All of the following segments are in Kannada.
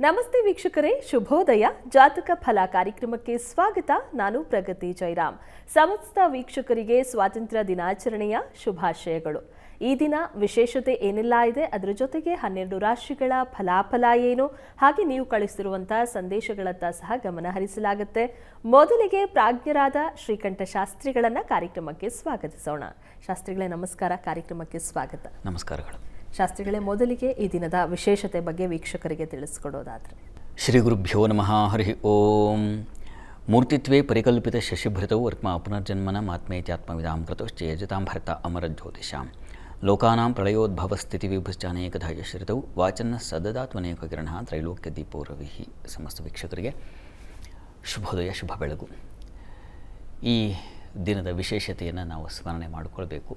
ನಮಸ್ತೆ ವೀಕ್ಷಕರೇ, ಶುಭೋದಯ. ಜಾತಕ ಫಲ ಕಾರ್ಯಕ್ರಮಕ್ಕೆ ಸ್ವಾಗತ. ನಾನು ಪ್ರಗತಿ ಜೈರಾಮ್. ಸಮಸ್ತ ವೀಕ್ಷಕರಿಗೆ ಸ್ವಾತಂತ್ರ್ಯ ದಿನಾಚರಣೆಯ ಶುಭಾಶಯಗಳು. ಈ ದಿನ ವಿಶೇಷತೆ ಏನೆಲ್ಲ ಇದೆ? ಅದರ ಜೊತೆಗೆ ಹನ್ನೆರಡು ರಾಶಿಗಳ ಫಲಾಫಲ ಏನು? ಹಾಗೆ ನೀವು ಕಳಿಸಿರುವಂತಹ ಸಂದೇಶಗಳತ್ತ ಸಹ ಗಮನ ಹರಿಸಲಾಗುತ್ತೆ. ಮೊದಲಿಗೆ ಪ್ರಾಜ್ಞರಾದ ಶ್ರೀಕಂಠ ಶಾಸ್ತ್ರಿಗಳನ್ನ ಕಾರ್ಯಕ್ರಮಕ್ಕೆ ಸ್ವಾಗತಿಸೋಣ. ಶಾಸ್ತ್ರಿಗಳೇ, ನಮಸ್ಕಾರ. ಕಾರ್ಯಕ್ರಮಕ್ಕೆ ಸ್ವಾಗತ. ನಮಸ್ಕಾರಗಳು. ಶಾಸ್ತ್ರಿಗಳೇ ಮೊದಲಿಗೆ ಈ ದಿನದ ವಿಶೇಷತೆ ಬಗ್ಗೆ ವೀಕ್ಷಕರಿಗೆ ತಿಳಿಸ್ಕೊಡೋದಾದ್ರೆ. ಶ್ರೀ ಗುರುಭ್ಯೋ ನಮಃ, ಹರಿ ಓಂ. ಮೂರ್ತಿತ್ವೇ ಪರಿಕಲ್ಪಿತ ಶಶಿಭೃತೌ ವರ್ಮ ಪುನರ್ಜನ್ಮನ ಕೃತಶ್ಚೇಜತಾಂ ಭರತ ಅಮರ ಜ್ಯೋತಿಷಾಂ. ಲೋಕಾನಾಂ ಪ್ರಳಯೋದ್ಭವ ಸ್ಥಿತಿ ವಿಭಶ್ಚಾನೇಕಧ ಯಶ್ರಿತೌ ವಾಚನ್ನ ಸದದಾತ್ಮನೇಕ ಕಿರಣ ತ್ರೈಲೋಕ್ಯ ದೀಪೋ ರವಿ ಸಮಸ್ತ ವೀಕ್ಷಕರಿಗೆ ಶುಭೋದಯ, ಶುಭ ಬೆಳಗು. ಈ ದಿನದ ವಿಶೇಷತೆಯನ್ನು ನಾವು ಸ್ಮರಣೆ ಮಾಡಿಕೊಳ್ಬೇಕು.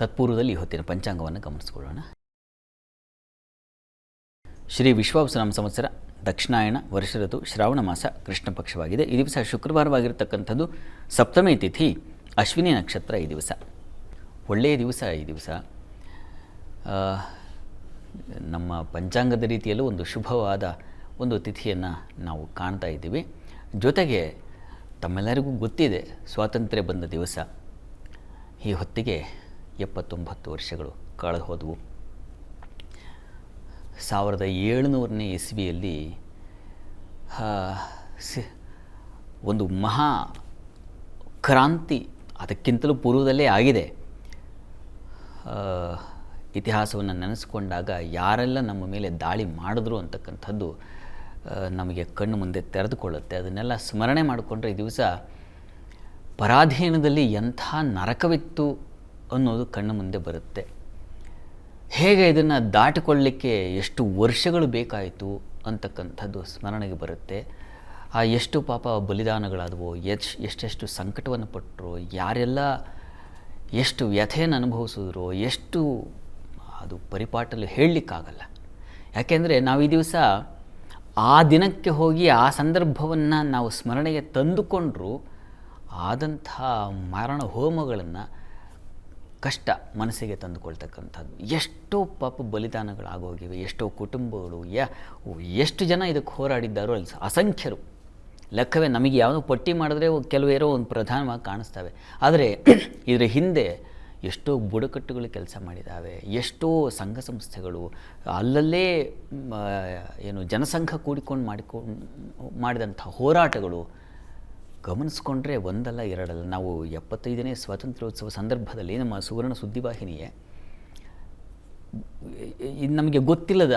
ತತ್ಪೂರ್ವದಲ್ಲಿ ಹೊತ್ತಿನ ಪಂಚಾಂಗವನ್ನು ಗಮನಿಸಿಕೊಳ್ಳೋಣ. ಶ್ರೀ ವಿಶ್ವಾವಸನಾಮ ಸಂವತ್ಸರ ದಕ್ಷಿಣಾಯಣ ವರ್ಷ ಋತು ಶ್ರಾವಣ ಮಾಸ ಕೃಷ್ಣ ಪಕ್ಷವಾಗಿದೆ. ಈ ದಿವಸ ಶುಕ್ರವಾರವಾಗಿರ್ತಕ್ಕಂಥದ್ದು ಸಪ್ತಮಿ ತಿಥಿ ಅಶ್ವಿನಿ ನಕ್ಷತ್ರ ಈ ದಿವಸ. ಒಳ್ಳೆಯ ದಿವಸ ಈ ದಿವಸ. ನಮ್ಮ ಪಂಚಾಂಗದ ರೀತಿಯಲ್ಲೂ ಒಂದು ಶುಭವಾದ ಒಂದು ತಿಥಿಯನ್ನು ನಾವು ಕಾಣ್ತಾ ಇದ್ದೀವಿ. ಜೊತೆಗೆ ತಮ್ಮೆಲ್ಲರಿಗೂ ಗೊತ್ತಿದೆ, ಸ್ವಾತಂತ್ರ್ಯ ಬಂದ ದಿವಸ. ಈ ಹೊತ್ತಿಗೆ ಎಪ್ಪತ್ತೊಂಬತ್ತು ವರ್ಷಗಳು ಕಳೆದು ಹೋದವು ಸಾವಿರದ ಏಳುನೂರನೇ ಇಸ್ವಿಯಲ್ಲಿ ಒಂದು ಮಹಾ ಕ್ರಾಂತಿ ಅದಕ್ಕಿಂತಲೂ ಪೂರ್ವದಲ್ಲೇ ಆಗಿದೆ. ಇತಿಹಾಸವನ್ನು ನೆನೆಸ್ಕೊಂಡಾಗ ಯಾರೆಲ್ಲ ನಮ್ಮ ಮೇಲೆ ದಾಳಿ ಮಾಡಿದ್ರು ಅಂತಕ್ಕಂಥದ್ದು ನಮಗೆ ಕಣ್ಣು ಮುಂದೆ ತೆರೆದುಕೊಳ್ಳುತ್ತೆ. ಅದನ್ನೆಲ್ಲ ಸ್ಮರಣೆ ಮಾಡಿಕೊಂಡ್ರೆ ಈ ದಿವಸ ಪರಾಧೀನದಲ್ಲಿ ಎಂಥ ನರಕವಿತ್ತು ಅನ್ನೋದು ಕಣ್ಣು ಮುಂದೆ ಬರುತ್ತೆ. ಹೇಗೆ ಇದನ್ನು ದಾಟಿಕೊಳ್ಳಿಕ್ಕೆ ಎಷ್ಟು ವರ್ಷಗಳು ಬೇಕಾಯಿತು ಅಂತಕ್ಕಂಥದ್ದು ಸ್ಮರಣೆಗೆ ಬರುತ್ತೆ. ಆ ಎಷ್ಟು ಪಾಪ ಬಲಿದಾನಗಳಾದವು, ಎಚ್, ಎಷ್ಟೆಷ್ಟು ಸಂಕಟವನ್ನು ಪಟ್ಟರು ಯಾರೆಲ್ಲ ಎಷ್ಟು ವ್ಯಥೆಯನ್ನು ಅನುಭವಿಸಿದ್ರು, ಎಷ್ಟು ಅದು ಪರಿಪಾಟಲು ಹೇಳಲಿಕ್ಕಾಗಲ್ಲ. ಯಾಕೆಂದರೆ ನಾವು ಈ ದಿವಸ ಆ ದಿನಕ್ಕೆ ಹೋಗಿ ಆ ಸಂದರ್ಭವನ್ನು ನಾವು ಸ್ಮರಣೆಗೆ ತಂದುಕೊಂಡ್ರೂ ಆದಂಥ ಮರಣ ಹೋಮಗಳನ್ನು ಕಷ್ಟ ಮನಸ್ಸಿಗೆ ತಂದುಕೊಳ್ತಕ್ಕಂಥದ್ದು. ಎಷ್ಟೋ ಪಾಪ ಬಲಿದಾನಗಳಾಗೋಗಿವೆ, ಎಷ್ಟೋ ಕುಟುಂಬಗಳು, ಯ ಎಷ್ಟು ಜನ ಇದಕ್ಕೆ ಹೋರಾಡಿದ್ದಾರೋ ಅಲ್ಲಿ ಅಸಂಖ್ಯರು. ಲೆಕ್ಕವೇ ನಮಗೆ ಯಾವುದೋ ಪಟ್ಟಿ ಮಾಡಿದ್ರೆ ಕೆಲವೇರೋ ಒಂದು ಪ್ರಧಾನವಾಗಿ ಕಾಣಿಸ್ತವೆ. ಆದರೆ ಇದರ ಹಿಂದೆ ಎಷ್ಟೋ ಬುಡಕಟ್ಟುಗಳು ಕೆಲಸ ಮಾಡಿದ್ದಾವೆ ಎಷ್ಟೋ ಸಂಘ ಸಂಸ್ಥೆಗಳು, ಅಲ್ಲಲ್ಲೇ ಏನು ಜನಸಂಘ ಕೂಡಿಕೊಂಡು ಮಾಡಿಕೊಂಡು ಮಾಡಿದಂಥ ಹೋರಾಟಗಳು ಗಮನಿಸ್ಕೊಂಡ್ರೆ ಒಂದಲ್ಲ ಎರಡಲ್ಲ. ನಾವು ಎಪ್ಪತ್ತೈದನೇ ಸ್ವಾತಂತ್ರ್ಯೋತ್ಸವ ಸಂದರ್ಭದಲ್ಲಿ ನಮ್ಮ ಸುವರ್ಣ ಸುದ್ದಿವಾಹಿನಿಯೇ ಇದು ನಮಗೆ ಗೊತ್ತಿಲ್ಲದ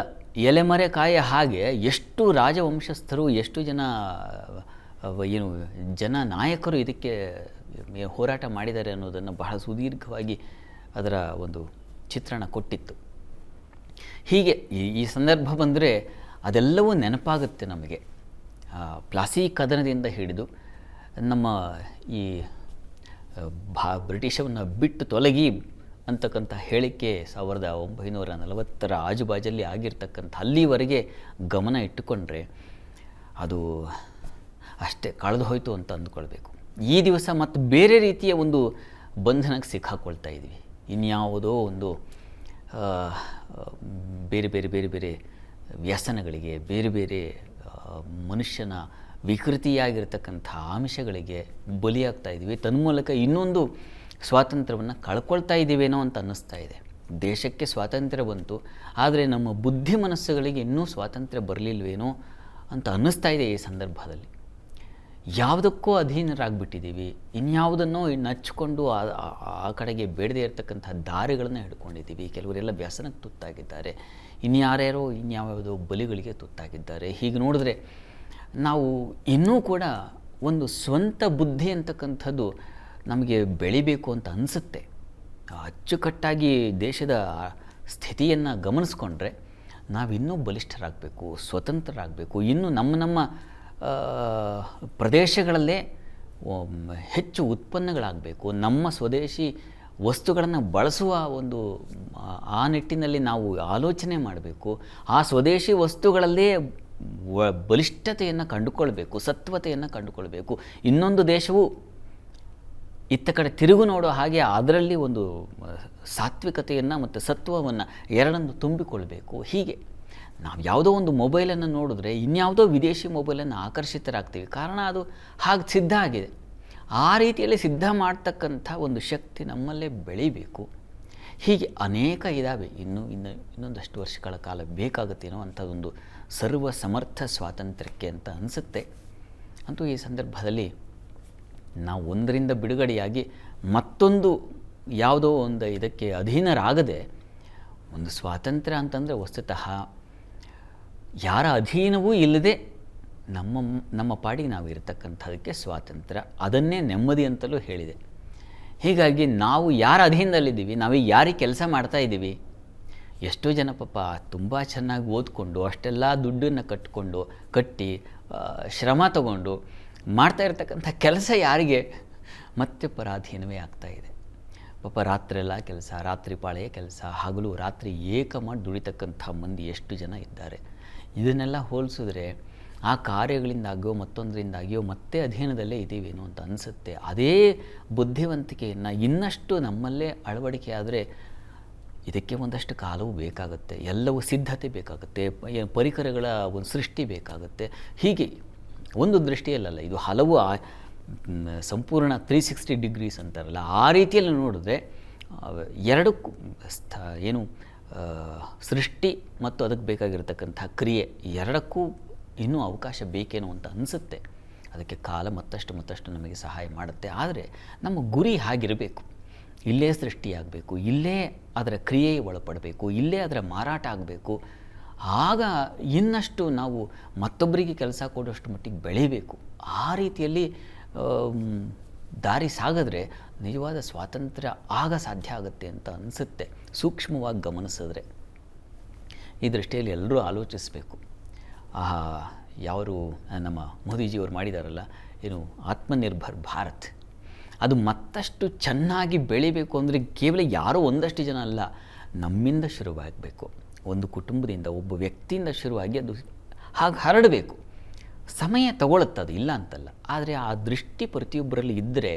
ಎಲೆಮರೆ ಕಾಯ ಹಾಗೆ ಎಷ್ಟು ರಾಜವಂಶಸ್ಥರು, ಎಷ್ಟು ಜನ ಏನು, ಜನ ನಾಯಕರು ಇದಕ್ಕೆ ಹೋರಾಟ ಮಾಡಿದ್ದಾರೆ ಅನ್ನೋದನ್ನು ಬಹಳ ಸುದೀರ್ಘವಾಗಿ ಅದರ ಒಂದು ಚಿತ್ರಣ ಕೊಟ್ಟಿತ್ತು. ಹೀಗೆ ಈ ಸಂದರ್ಭ ಬಂದರೆ ಅದೆಲ್ಲವೂ ನೆನಪಾಗುತ್ತೆ ನಮಗೆ. ಪ್ಲಾಸಿ ಕದನದಿಂದ ಹಿಡಿದು ನಮ್ಮ ಈ ಭಾ, ಬ್ರಿಟಿಷವನ್ನು ಬಿಟ್ಟು ತೊಲಗಿ ಅಂತಕ್ಕಂಥ ಹೇಳಿಕೆ ಸಾವಿರದ ಒಂಬೈನೂರ ನಲವತ್ತರ ಆಜುಬಾಜಲ್ಲಿ ಆಗಿರ್ತಕ್ಕಂಥ ಅಲ್ಲಿವರೆಗೆ ಗಮನ ಇಟ್ಟುಕೊಂಡ್ರೆ ಅದು ಅಷ್ಟೇ ಕಳೆದು ಹೋಯಿತು ಅಂತ ಅಂದ್ಕೊಳ್ಬೇಕು. ಈ ದಿವಸ ಮತ್ತು ಬೇರೆ ರೀತಿಯ ಒಂದು ಬಂಧನಕ್ಕೆ ಸಿಕ್ಕಾಕೊಳ್ತಾ ಇದ್ವಿ. ಇನ್ಯಾವುದೋ ಒಂದು ಬೇರೆ ಬೇರೆ ಬೇರೆ ಬೇರೆ ವ್ಯಸನಗಳಿಗೆ, ಬೇರೆ ಬೇರೆ ಮನುಷ್ಯನ ವಿಕೃತಿಯಾಗಿರ್ತಕ್ಕಂಥ ಆಮಿಷಗಳಿಗೆ ಬಲಿಯಾಗ್ತಾ ಇದ್ದೀವಿ. ತನ್ಮೂಲಕ ಇನ್ನೊಂದು ಸ್ವಾತಂತ್ರ್ಯವನ್ನು ಕಳ್ಕೊಳ್ತಾ ಇದ್ದೀವೇನೋ ಅಂತ ಅನ್ನಿಸ್ತಾ ಇದೆ. ದೇಶಕ್ಕೆ ಸ್ವಾತಂತ್ರ್ಯ ಬಂತು, ಆದರೆ ನಮ್ಮ ಬುದ್ಧಿ ಮನಸ್ಸುಗಳಿಗೆ ಇನ್ನೂ ಸ್ವಾತಂತ್ರ್ಯ ಬರಲಿಲ್ವೇನೋ ಅಂತ ಅನ್ನಿಸ್ತಾ ಇದೆ ಈ ಸಂದರ್ಭದಲ್ಲಿ. ಯಾವುದಕ್ಕೂ ಅಧೀನರಾಗ್ಬಿಟ್ಟಿದ್ದೀವಿ. ಇನ್ಯಾವುದನ್ನೋ ನಚ್ಕೊಂಡು ಆ ಕಡೆಗೆ ಬೇಡದೇ ಇರತಕ್ಕಂಥ ದಾರಿಗಳನ್ನು ಹಿಡ್ಕೊಂಡಿದ್ದೀವಿ. ಕೆಲವರೆಲ್ಲ ವ್ಯಸನಕ್ಕೆ ತುತ್ತಾಗಿದ್ದಾರೆ. ಇನ್ಯಾರ್ಯಾರೋ ಇನ್ಯಾವ್ಯಾವುದೋ ಬಲಿಗಳಿಗೆ ತುತ್ತಾಗಿದ್ದಾರೆ. ಹೀಗೆ ನೋಡಿದ್ರೆ ನಾವು ಇನ್ನೂ ಕೂಡ ಒಂದು ಸ್ವಂತ ಬುದ್ಧಿ ಅಂತಕ್ಕಂಥದ್ದು ನಮಗೆ ಬೆಳಿಬೇಕು ಅಂತ ಅನಿಸುತ್ತೆ. ಅಚ್ಚುಕಟ್ಟಾಗಿ ದೇಶದ ಸ್ಥಿತಿಯನ್ನು ಗಮನಿಸ್ಕೊಂಡ್ರೆ ನಾವಿನ್ನೂ ಬಲಿಷ್ಠರಾಗಬೇಕು, ಸ್ವತಂತ್ರರಾಗಬೇಕು. ಇನ್ನೂ ನಮ್ಮ ನಮ್ಮ ಪ್ರದೇಶಗಳಲ್ಲೇ ಹೆಚ್ಚು ಉತ್ಪನ್ನಗಳಾಗಬೇಕು. ನಮ್ಮ ಸ್ವದೇಶಿ ವಸ್ತುಗಳನ್ನು ಬಳಸುವ ಒಂದು ಆ- ನಿಟ್ಟಿನಲ್ಲಿ ನಾವು ಆಲೋಚನೆ ಮಾಡಬೇಕು. ಆ ಸ್ವದೇಶಿ ವಸ್ತುಗಳಲ್ಲೇ ಬಲಿಷ್ಠತೆಯನ್ನು ಕಂಡುಕೊಳ್ಬೇಕು, ಸತ್ವತೆಯನ್ನು ಕಂಡುಕೊಳ್ಬೇಕು. ಇನ್ನೊಂದು ದೇಶವು ಇತ್ತ ಕಡೆ ತಿರುಗು ನೋಡೋ ಹಾಗೆ ಅದರಲ್ಲಿ ಒಂದು ಸಾತ್ವಿಕತೆಯನ್ನು ಮತ್ತು ಸತ್ವವನ್ನು ಎರಡನ್ನು ತುಂಬಿಕೊಳ್ಬೇಕು. ಹೀಗೆ ನಾವು ಯಾವುದೋ ಒಂದು ಮೊಬೈಲನ್ನು ನೋಡಿದ್ರೆ ಇನ್ಯಾವುದೋ ವಿದೇಶಿ ಮೊಬೈಲನ್ನು ಆಕರ್ಷಿತರಾಗ್ತೀವಿ. ಕಾರಣ ಅದು ಹಾಗೆ ಸಿದ್ಧ ಆಗಿದೆ. ಆ ರೀತಿಯಲ್ಲಿ ಸಿದ್ಧ ಮಾಡ್ತಕ್ಕಂಥ ಒಂದು ಶಕ್ತಿ ನಮ್ಮಲ್ಲೇ ಬೆಳಿಬೇಕು. ಹೀಗೆ ಅನೇಕ ಇದ್ದಾವೆ ಇನ್ನು ಇನ್ನು, ಇನ್ನೊಂದಷ್ಟು ವರ್ಷಗಳ ಕಾಲ ಬೇಕಾಗುತ್ತೇನೋ ಅಂಥದ್ದೊಂದು ಸರ್ವ ಸಮರ್ಥ ಸ್ವಾತಂತ್ರ್ಯಕ್ಕೆ ಅಂತ ಅನಿಸುತ್ತೆ. ಅಂತೂ ಈ ಸಂದರ್ಭದಲ್ಲಿ ನಾವು ಒಂದರಿಂದ ಬಿಡುಗಡೆಯಾಗಿ ಮತ್ತೊಂದು ಯಾವುದೋ ಒಂದು ಇದಕ್ಕೆ ಅಧೀನರಾಗದೆ ಒಂದು ಸ್ವಾತಂತ್ರ್ಯ ಅಂತಂದರೆ ವಸ್ತುತಃ ಯಾರ ಅಧೀನವೂ ಇಲ್ಲದೆ ನಮ್ಮ ನಮ್ಮ ಪಾಡಿಗೆ ನಾವು ಇರತಕ್ಕಂಥದಕ್ಕೆ ಸ್ವಾತಂತ್ರ್ಯ. ಅದನ್ನೇ ನೆಮ್ಮದಿ ಅಂತಲೂ ಹೇಳಿದೆ. ಹೀಗಾಗಿ ನಾವು ಯಾರ ಅಧೀನದಲ್ಲಿದ್ದೀವಿ, ನಾವೀಗ ಯಾರಿಗೆ ಕೆಲಸ ಮಾಡ್ತಾ ಇದ್ದೀವಿ ಎಷ್ಟೋ ಜನ ಪಾಪ ತುಂಬ ಚೆನ್ನಾಗಿ ಓದ್ಕೊಂಡು ಅಷ್ಟೆಲ್ಲ ದುಡ್ಡನ್ನು ಕಟ್ಕೊಂಡು, ಕಟ್ಟಿ ಶ್ರಮ ತಗೊಂಡು ಮಾಡ್ತಾ ಇರ್ತಕ್ಕಂಥ ಕೆಲಸ ಯಾರಿಗೆ? ಮತ್ತೆ ಪರಾಧೀನವೇ ಆಗ್ತಾ ಇದೆ. ಪಾಪ ರಾತ್ರೆಲ್ಲ ಕೆಲಸ, ರಾತ್ರಿ ಪಾಳೆಯ ಕೆಲಸ, ಹಗಲು ರಾತ್ರಿ ಏಕ ಮಾಡಿ ದುಡಿತಕ್ಕಂಥ ಮಂದಿ ಎಷ್ಟು ಜನ ಇದ್ದಾರೆ. ಇದನ್ನೆಲ್ಲ ಹೋಲಿಸಿದ್ರೆ ಆ ಕಾರ್ಯಗಳಿಂದಾಗಿಯೋ, ಮತ್ತೊಂದರಿಂದಾಗಿಯೋ, ಮತ್ತೆ ಅಧೀನದಲ್ಲೇ ಇದ್ದೀವೇನೋ ಅಂತ ಅನಿಸುತ್ತೆ. ಅದೇ ಬುದ್ಧಿವಂತಿಕೆಯನ್ನು ಇನ್ನಷ್ಟು ನಮ್ಮಲ್ಲೇ ಅಳವಡಿಕೆ ಆದರೆ ಇದಕ್ಕೆ ಒಂದಷ್ಟು ಕಾಲವು ಬೇಕಾಗುತ್ತೆ, ಎಲ್ಲವೂ ಸಿದ್ಧತೆ ಬೇಕಾಗುತ್ತೆ ಪರಿಕರಗಳ ಒಂದು ಸೃಷ್ಟಿ ಬೇಕಾಗುತ್ತೆ. ಹೀಗೆ ಒಂದು ದೃಷ್ಟಿಯಲ್ಲಲ್ಲ, ಇದು ಹಲವು ಸಂಪೂರ್ಣ ತ್ರೀ ಸಿಕ್ಸ್ಟಿ ಡಿಗ್ರೀಸ್ ಅಂತಾರಲ್ಲ, ಆ ರೀತಿಯಲ್ಲಿ ನೋಡಿದ್ರೆ ಎರಡು ಸ್ಥ, ಏನು ಸೃಷ್ಟಿ ಮತ್ತು ಅದಕ್ಕೆ ಬೇಕಾಗಿರತಕ್ಕಂಥ ಕ್ರಿಯೆ ಎರಡಕ್ಕೂ ಇನ್ನೂ ಅವಕಾಶ ಬೇಕೇನೋ ಅಂತ ಅನಿಸುತ್ತೆ. ಅದಕ್ಕೆ ಕಾಲ ಮತ್ತಷ್ಟು ಮತ್ತಷ್ಟು ನಮಗೆ ಸಹಾಯ ಮಾಡುತ್ತೆ. ಆದರೆ ನಮ್ಮ ಗುರಿ ಹಾಗಿರಬೇಕು. ಇಲ್ಲೇ ಸೃಷ್ಟಿಯಾಗಬೇಕು, ಇಲ್ಲೇ ಅದರ ಕ್ರಿಯೆ ಒಳಪಡಬೇಕು, ಇಲ್ಲೇ ಅದರ ಮಾರಾಟ ಆಗಬೇಕು. ಆಗ ಇನ್ನಷ್ಟು ನಾವು ಮತ್ತೊಬ್ಬರಿಗೆ ಕೆಲಸ ಕೊಡೋಷ್ಟು ಮಟ್ಟಿಗೆ ಬೆಳಿಬೇಕು. ಆ ರೀತಿಯಲ್ಲಿ ದಾರಿ ಸಾಗಿದ್ರೆ ನಿಜವಾದ ಸ್ವಾತಂತ್ರ್ಯ ಆಗ ಸಾಧ್ಯ ಆಗುತ್ತೆ ಅಂತ ಅನಿಸುತ್ತೆ. ಸೂಕ್ಷ್ಮವಾಗಿ ಗಮನಿಸಿದ್ರೆ. ಈ ದೃಷ್ಟಿಯಲ್ಲಿ ಎಲ್ಲರೂ ಆಲೋಚಿಸಬೇಕು. ಆ ಯಾರು ನಮ್ಮ ಮೋದಿಜಿಯವರು ಮಾಡಿದಾರಲ್ಲ, ಏನು ಆತ್ಮನಿರ್ಭರ್ ಭಾರತ್. ಅದು ಮತ್ತಷ್ಟು ಚೆನ್ನಾಗಿ ಬೆಳಿಬೇಕು ಅಂದರೆ ಕೇವಲ ಯಾರೋ ಒಂದಷ್ಟು ಜನ ಅಲ್ಲ, ನಮ್ಮಿಂದ ಶುರುವಾಗಬೇಕು. ಒಂದು ಕುಟುಂಬದಿಂದ ಒಬ್ಬ ವ್ಯಕ್ತಿಯಿಂದ ಶುರುವಾಗಿ ಅದು ಹಾಗೆ ಹರಡಬೇಕು. ಸಮಯ ತಗೊಳುತ್ತೆ ಅದು, ಇಲ್ಲ ಅಂತಲ್ಲ. ಆದರೆ ಆ ದೃಷ್ಟಿ ಪ್ರತಿಯೊಬ್ಬರಲ್ಲಿ ಇದ್ದರೆ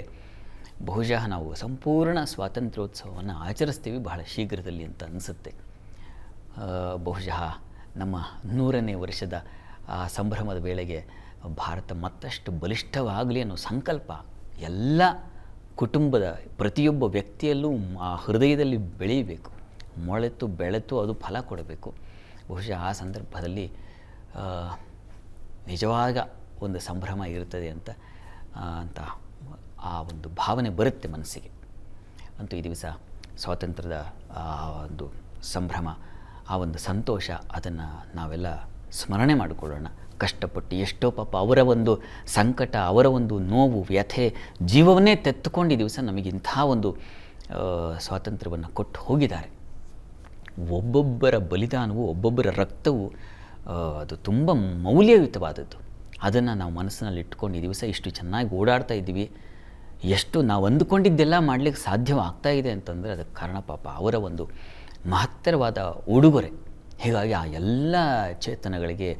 ಬಹುಶಃ ನಾವು ಸಂಪೂರ್ಣ ಸ್ವಾತಂತ್ರ್ಯೋತ್ಸವವನ್ನು ಆಚರಿಸ್ತೀವಿ ಬಹಳ ಶೀಘ್ರದಲ್ಲಿ ಅಂತ ಅನಿಸುತ್ತೆ. ಬಹುಶಃ ನಮ್ಮ ನೂರನೇ ವರ್ಷದ ಆ ಸಂಭ್ರಮದ ವೇಳೆಗೆ ಭಾರತ ಮತ್ತಷ್ಟು ಬಲಿಷ್ಠವಾಗಲಿ ಅನ್ನೋ ಸಂಕಲ್ಪ ಎಲ್ಲ ಕುಟುಂಬದ ಪ್ರತಿಯೊಬ್ಬ ವ್ಯಕ್ತಿಯಲ್ಲೂ ಆ ಹೃದಯದಲ್ಲಿ ಬೆಳೆಯಬೇಕು. ಮೊಳೆತು, ಬೆಳೆತು ಅದು ಫಲ ಕೊಡಬೇಕು. ಬಹುಶಃ ಆ ಸಂದರ್ಭದಲ್ಲಿ ನಿಜವಾಗ ಒಂದು ಸಂಭ್ರಮ ಇರುತ್ತದೆ ಅಂತ ಅಂತ ಆ ಒಂದು ಭಾವನೆ ಬರುತ್ತೆ ಮನಸ್ಸಿಗೆ. ಅಂತೂ ಈ ದಿವಸ ಸ್ವಾತಂತ್ರ್ಯದ, ಆ, ಒಂದು ಸಂಭ್ರಮ, ಆ ಒಂದು ಸಂತೋಷ, ಅದನ್ನು ನಾವೆಲ್ಲ ಸ್ಮರಣೆ ಮಾಡಿಕೊಳ್ಳೋಣ. ಕಷ್ಟಪಟ್ಟು ಎಷ್ಟೋ ಪಾಪ ಅವರ ಒಂದು ಸಂಕಟ, ಅವರ ಒಂದು ನೋವು, ವ್ಯಥೆ, ಜೀವವನ್ನೇ ತೆತ್ತುಕೊಂಡು ದಿವಸ ನಮಗೆ ಇಂಥ ಒಂದು ಸ್ವಾತಂತ್ರ್ಯವನ್ನು ಕೊಟ್ಟು ಹೋಗಿದ್ದಾರೆ. ಒಬ್ಬೊಬ್ಬರ ಬಲಿದಾನವು, ಒಬ್ಬೊಬ್ಬರ ರಕ್ತವು ಅದು ತುಂಬ ಮೌಲ್ಯಯುತವಾದದ್ದು. ಅದನ್ನು ನಾವು ಮನಸ್ಸಿನಲ್ಲಿ ಇಟ್ಕೊಂಡು ಈ ದಿವಸ ಇಷ್ಟು ಚೆನ್ನಾಗಿ ಓಡಾಡ್ತಾ ಇದ್ದೀವಿ. ಎಷ್ಟು ನಾವು ಅಂದುಕೊಂಡಿದ್ದೆಲ್ಲ ಮಾಡಲಿಕ್ಕೆ ಸಾಧ್ಯವಾಗ್ತಾ ಇದೆ ಅಂತಂದರೆ ಅದಕ್ಕೆ ಕಾರಣ ಪಾಪ ಅವರ ಒಂದು ಮಹತ್ತರವಾದ ಉಡುಗೊರೆ. ಹೀಗಾಗಿ ಆ ಎಲ್ಲ ಚೇತನಗಳಿಗೆ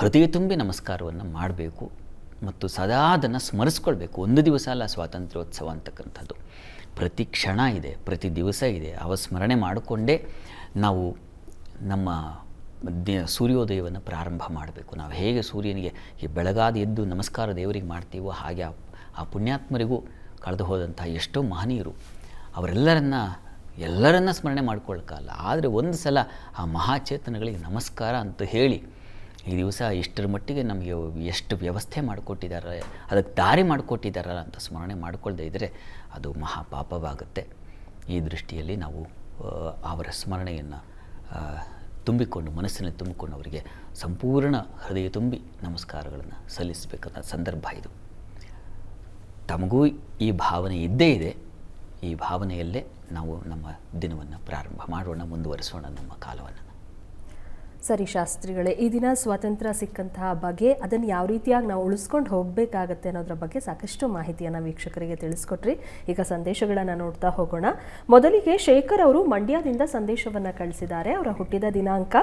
ಹೃದಯ ತುಂಬಿ ನಮಸ್ಕಾರವನ್ನು ಮಾಡಬೇಕು ಮತ್ತು ಸದಾ ಅದನ್ನು ಸ್ಮರಿಸ್ಕೊಳ್ಬೇಕು. ಒಂದು ದಿವಸ ಅಲ್ಲ, ಸ್ವಾತಂತ್ರ್ಯೋತ್ಸವ ಅಂತಕ್ಕಂಥದ್ದು. ಪ್ರತಿ ಕ್ಷಣ ಇದೆ, ಪ್ರತಿ ದಿವಸ ಇದೆ. ಅವ ಸ್ಮರಣೆ ಮಾಡಿಕೊಂಡೇ ನಾವು ನಮ್ಮ ಸೂರ್ಯೋದಯವನ್ನು ಪ್ರಾರಂಭ ಮಾಡಬೇಕು. ನಾವು ಹೇಗೆ ಸೂರ್ಯನಿಗೆ ಈ ಬೆಳಗಾದ ಎದ್ದು ನಮಸ್ಕಾರ ದೇವರಿಗೆ ಮಾಡ್ತೀವೋ ಹಾಗೆ ಆ ಆ ಪುಣ್ಯಾತ್ಮರಿಗೂ ಕಳೆದು ಹೋದಂಥ ಎಷ್ಟೋ ಮಹನೀಯರು ಅವರೆಲ್ಲರನ್ನ, ಎಲ್ಲರನ್ನ ಸ್ಮರಣೆ ಮಾಡ್ಕೊಳ್ಳೋಕ್ಕಲ್ಲ ಆದರೆ ಒಂದು ಸಲ ಆ ಮಹಾಚೇತನಗಳಿಗೆ ನಮಸ್ಕಾರ ಅಂತ ಹೇಳಿ ಈ ದಿವಸ ಇಷ್ಟರ ಮಟ್ಟಿಗೆ ನಮಗೆ ಎಷ್ಟು ವ್ಯವಸ್ಥೆ ಮಾಡಿಕೊಟ್ಟಿದ್ದಾರೆ, ಅದಕ್ಕೆ ದಾರಿ ಮಾಡಿಕೊಟ್ಟಿದ್ದಾರ ಅಂತ ಸ್ಮರಣೆ ಮಾಡಿಕೊಳ್ಳದೆ ಇದ್ದರೆ ಅದು ಮಹಾಪಾಪವಾಗುತ್ತೆ. ಈ ದೃಷ್ಟಿಯಲ್ಲಿ ನಾವು ಅವರ ಸ್ಮರಣೆಯನ್ನು ತುಂಬಿಕೊಂಡು, ಮನಸ್ಸಿನಲ್ಲಿ ತುಂಬಿಕೊಂಡು ಅವರಿಗೆ ಸಂಪೂರ್ಣ ಹೃದಯ ತುಂಬಿ ನಮಸ್ಕಾರಗಳನ್ನು ಸಲ್ಲಿಸಬೇಕಾದ ಸಂದರ್ಭ ಇದು. ತಮಗೂ ಈ ಭಾವನೆ ಇದ್ದೇ ಇದೆ. ಈ ಭಾವನೆಯಲ್ಲೇ ನಾವು ನಮ್ಮ ದಿನವನ್ನು ಪ್ರಾರಂಭ ಮಾಡೋಣ, ಮುಂದುವರಿಸೋಣ ನಮ್ಮ ಕಾಲವನ್ನು. ಸರಿ ಶಾಸ್ತ್ರಿಗಳೇ, ಈ ದಿನ ಸ್ವಾತಂತ್ರ್ಯ ಸಿಕ್ಕಂತಹ ಬಗ್ಗೆ ಅದನ್ನು ಯಾವ ರೀತಿಯಾಗಿ ನಾವು ಉಳಿಸ್ಕೊಂಡು ಹೋಗಬೇಕಾಗತ್ತೆ ಅನ್ನೋದ್ರ ಬಗ್ಗೆ ಸಾಕಷ್ಟು ಮಾಹಿತಿಯನ್ನು ವೀಕ್ಷಕರಿಗೆ ತಿಳಿಸ್ಕೊಟ್ರಿ. ಈಗ ಸಂದೇಶಗಳನ್ನು ನೋಡ್ತಾ ಹೋಗೋಣ. ಮೊದಲಿಗೆ ಶೇಖರ್ ಅವರು ಮಂಡ್ಯದಿಂದ ಸಂದೇಶವನ್ನು ಕಳಿಸಿದ್ದಾರೆ. ಅವರ ಹುಟ್ಟಿದ ದಿನಾಂಕ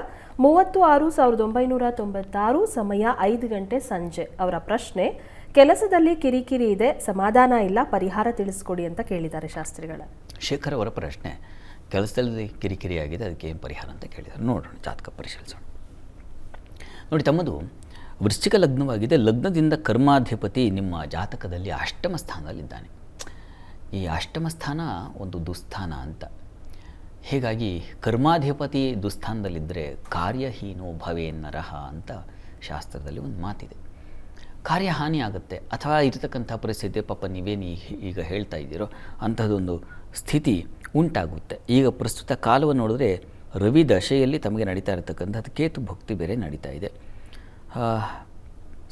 ಮೂವತ್ತು ಆರು ಸಾವಿರದ ಒಂಬೈನೂರ ತೊಂಬತ್ತಾರು, ಸಮಯ ಐದು ಗಂಟೆ ಸಂಜೆ. ಅವರ ಪ್ರಶ್ನೆ, ಕೆಲಸದಲ್ಲಿ ಕಿರಿಕಿರಿ ಇದೆ, ಸಮಾಧಾನ ಇಲ್ಲ, ಪರಿಹಾರ ತಿಳಿಸ್ಕೊಡಿ ಅಂತ ಕೇಳಿದ್ದಾರೆ ಶಾಸ್ತ್ರಿಗಳ. ಶೇಖರ್ ಅವರ ಪ್ರಶ್ನೆ ಕೆಲಸದಲ್ಲಿ ಕಿರಿಕಿರಿ ಆಗಿದೆ ಅದಕ್ಕೆ ಏನು ಪರಿಹಾರ ಅಂತ ಕೇಳಿದ್ದಾರೆ ನೋಡೋಣ, ಜಾತಕ ಪರಿಶೀಲಿಸೋಣ. ನೋಡಿ, ತಮ್ಮದು ವೃಶ್ಚಿಕ ಲಗ್ನವಾಗಿದೆ. ಲಗ್ನದಿಂದ ಕರ್ಮಾಧಿಪತಿ ನಿಮ್ಮ ಜಾತಕದಲ್ಲಿ ಅಷ್ಟಮ ಸ್ಥಾನದಲ್ಲಿದ್ದಾನೆ. ಈ ಅಷ್ಟಮ ಸ್ಥಾನ ಒಂದು ದುಸ್ಥಾನ ಅಂತ. ಹೀಗಾಗಿ ಕರ್ಮಾಧಿಪತಿ ದುಸ್ಥಾನದಲ್ಲಿದ್ದರೆ ಕಾರ್ಯಹೀನೋ ಭವೇ ನರಹ ಅಂತ ಶಾಸ್ತ್ರದಲ್ಲಿ ಒಂದು ಮಾತಿದೆ. ಕಾರ್ಯಹಾನಿ ಆಗುತ್ತೆ. ಅಥವಾ ಇರತಕ್ಕಂಥ ಪರಿಸ್ಥಿತಿ, ಪಾಪ ನೀವೇನು ಈಗ ಹೇಳ್ತಾ ಇದ್ದೀರೋ, ಅಂಥದ್ದೊಂದು ಸ್ಥಿತಿ ಉಂಟಾಗುತ್ತೆ. ಈಗ ಪ್ರಸ್ತುತ ಕಾಲವನ್ನು ನೋಡಿದ್ರೆ ರವಿ ದಶೆಯಲ್ಲಿ ತಮಗೆ ನಡೀತಾ ಇರತಕ್ಕಂಥದ್ದು ಕೇತು ಭಕ್ತಿ ಬೇರೆ ನಡೀತಾ ಇದೆ.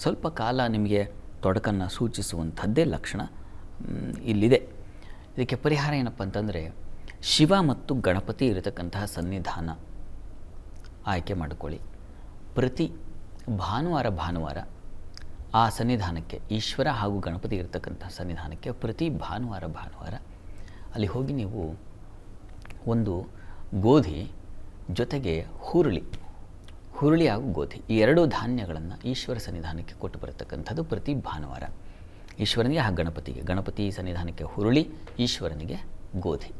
ಸ್ವಲ್ಪ ಕಾಲ ನಿಮಗೆ ತೊಡಕನ್ನು ಸೂಚಿಸುವಂಥದ್ದೇ ಲಕ್ಷಣ ಇಲ್ಲಿದೆ. ಇದಕ್ಕೆ ಪರಿಹಾರ ಏನಪ್ಪ ಅಂತಂದರೆ ಶಿವ ಮತ್ತು ಗಣಪತಿ ಇರತಕ್ಕಂತಹ ಸನ್ನಿಧಾನ ಆಯ್ಕೆ ಮಾಡಿಕೊಳ್ಳಿ. ಪ್ರತಿ ಭಾನುವಾರ ಭಾನುವಾರ ಆ ಸನ್ನಿಧಾನಕ್ಕೆ, ಈಶ್ವರ ಹಾಗೂ ಗಣಪತಿ ಇರತಕ್ಕಂಥ ಸನ್ನಿಧಾನಕ್ಕೆ ಪ್ರತಿ ಭಾನುವಾರ ಭಾನುವಾರ ಅಲ್ಲಿ ಹೋಗಿ ನೀವು ಒಂದು ಗೋಧಿ ಜೊತೆಗೆ ಹುರುಳಿ. ಹುರುಳಿ ಹಾಗೂ ಗೋಧಿ ಈ ಎರಡೂ ಧಾನ್ಯಗಳನ್ನು ಈಶ್ವರ ಸನ್ನಿಧಾನಕ್ಕೆ ಕೊಟ್ಟು ಬರತಕ್ಕಂಥದ್ದು ಪ್ರತಿ ಭಾನುವಾರ. ಈಶ್ವರನಿಗೆ ಆ ಗಣಪತಿಗೆ. ಗಣಪತಿ ಸನ್ನಿಧಾನಕ್ಕೆ ಹುರುಳಿ, ಈಶ್ವರನಿಗೆ ಗೋಧಿ.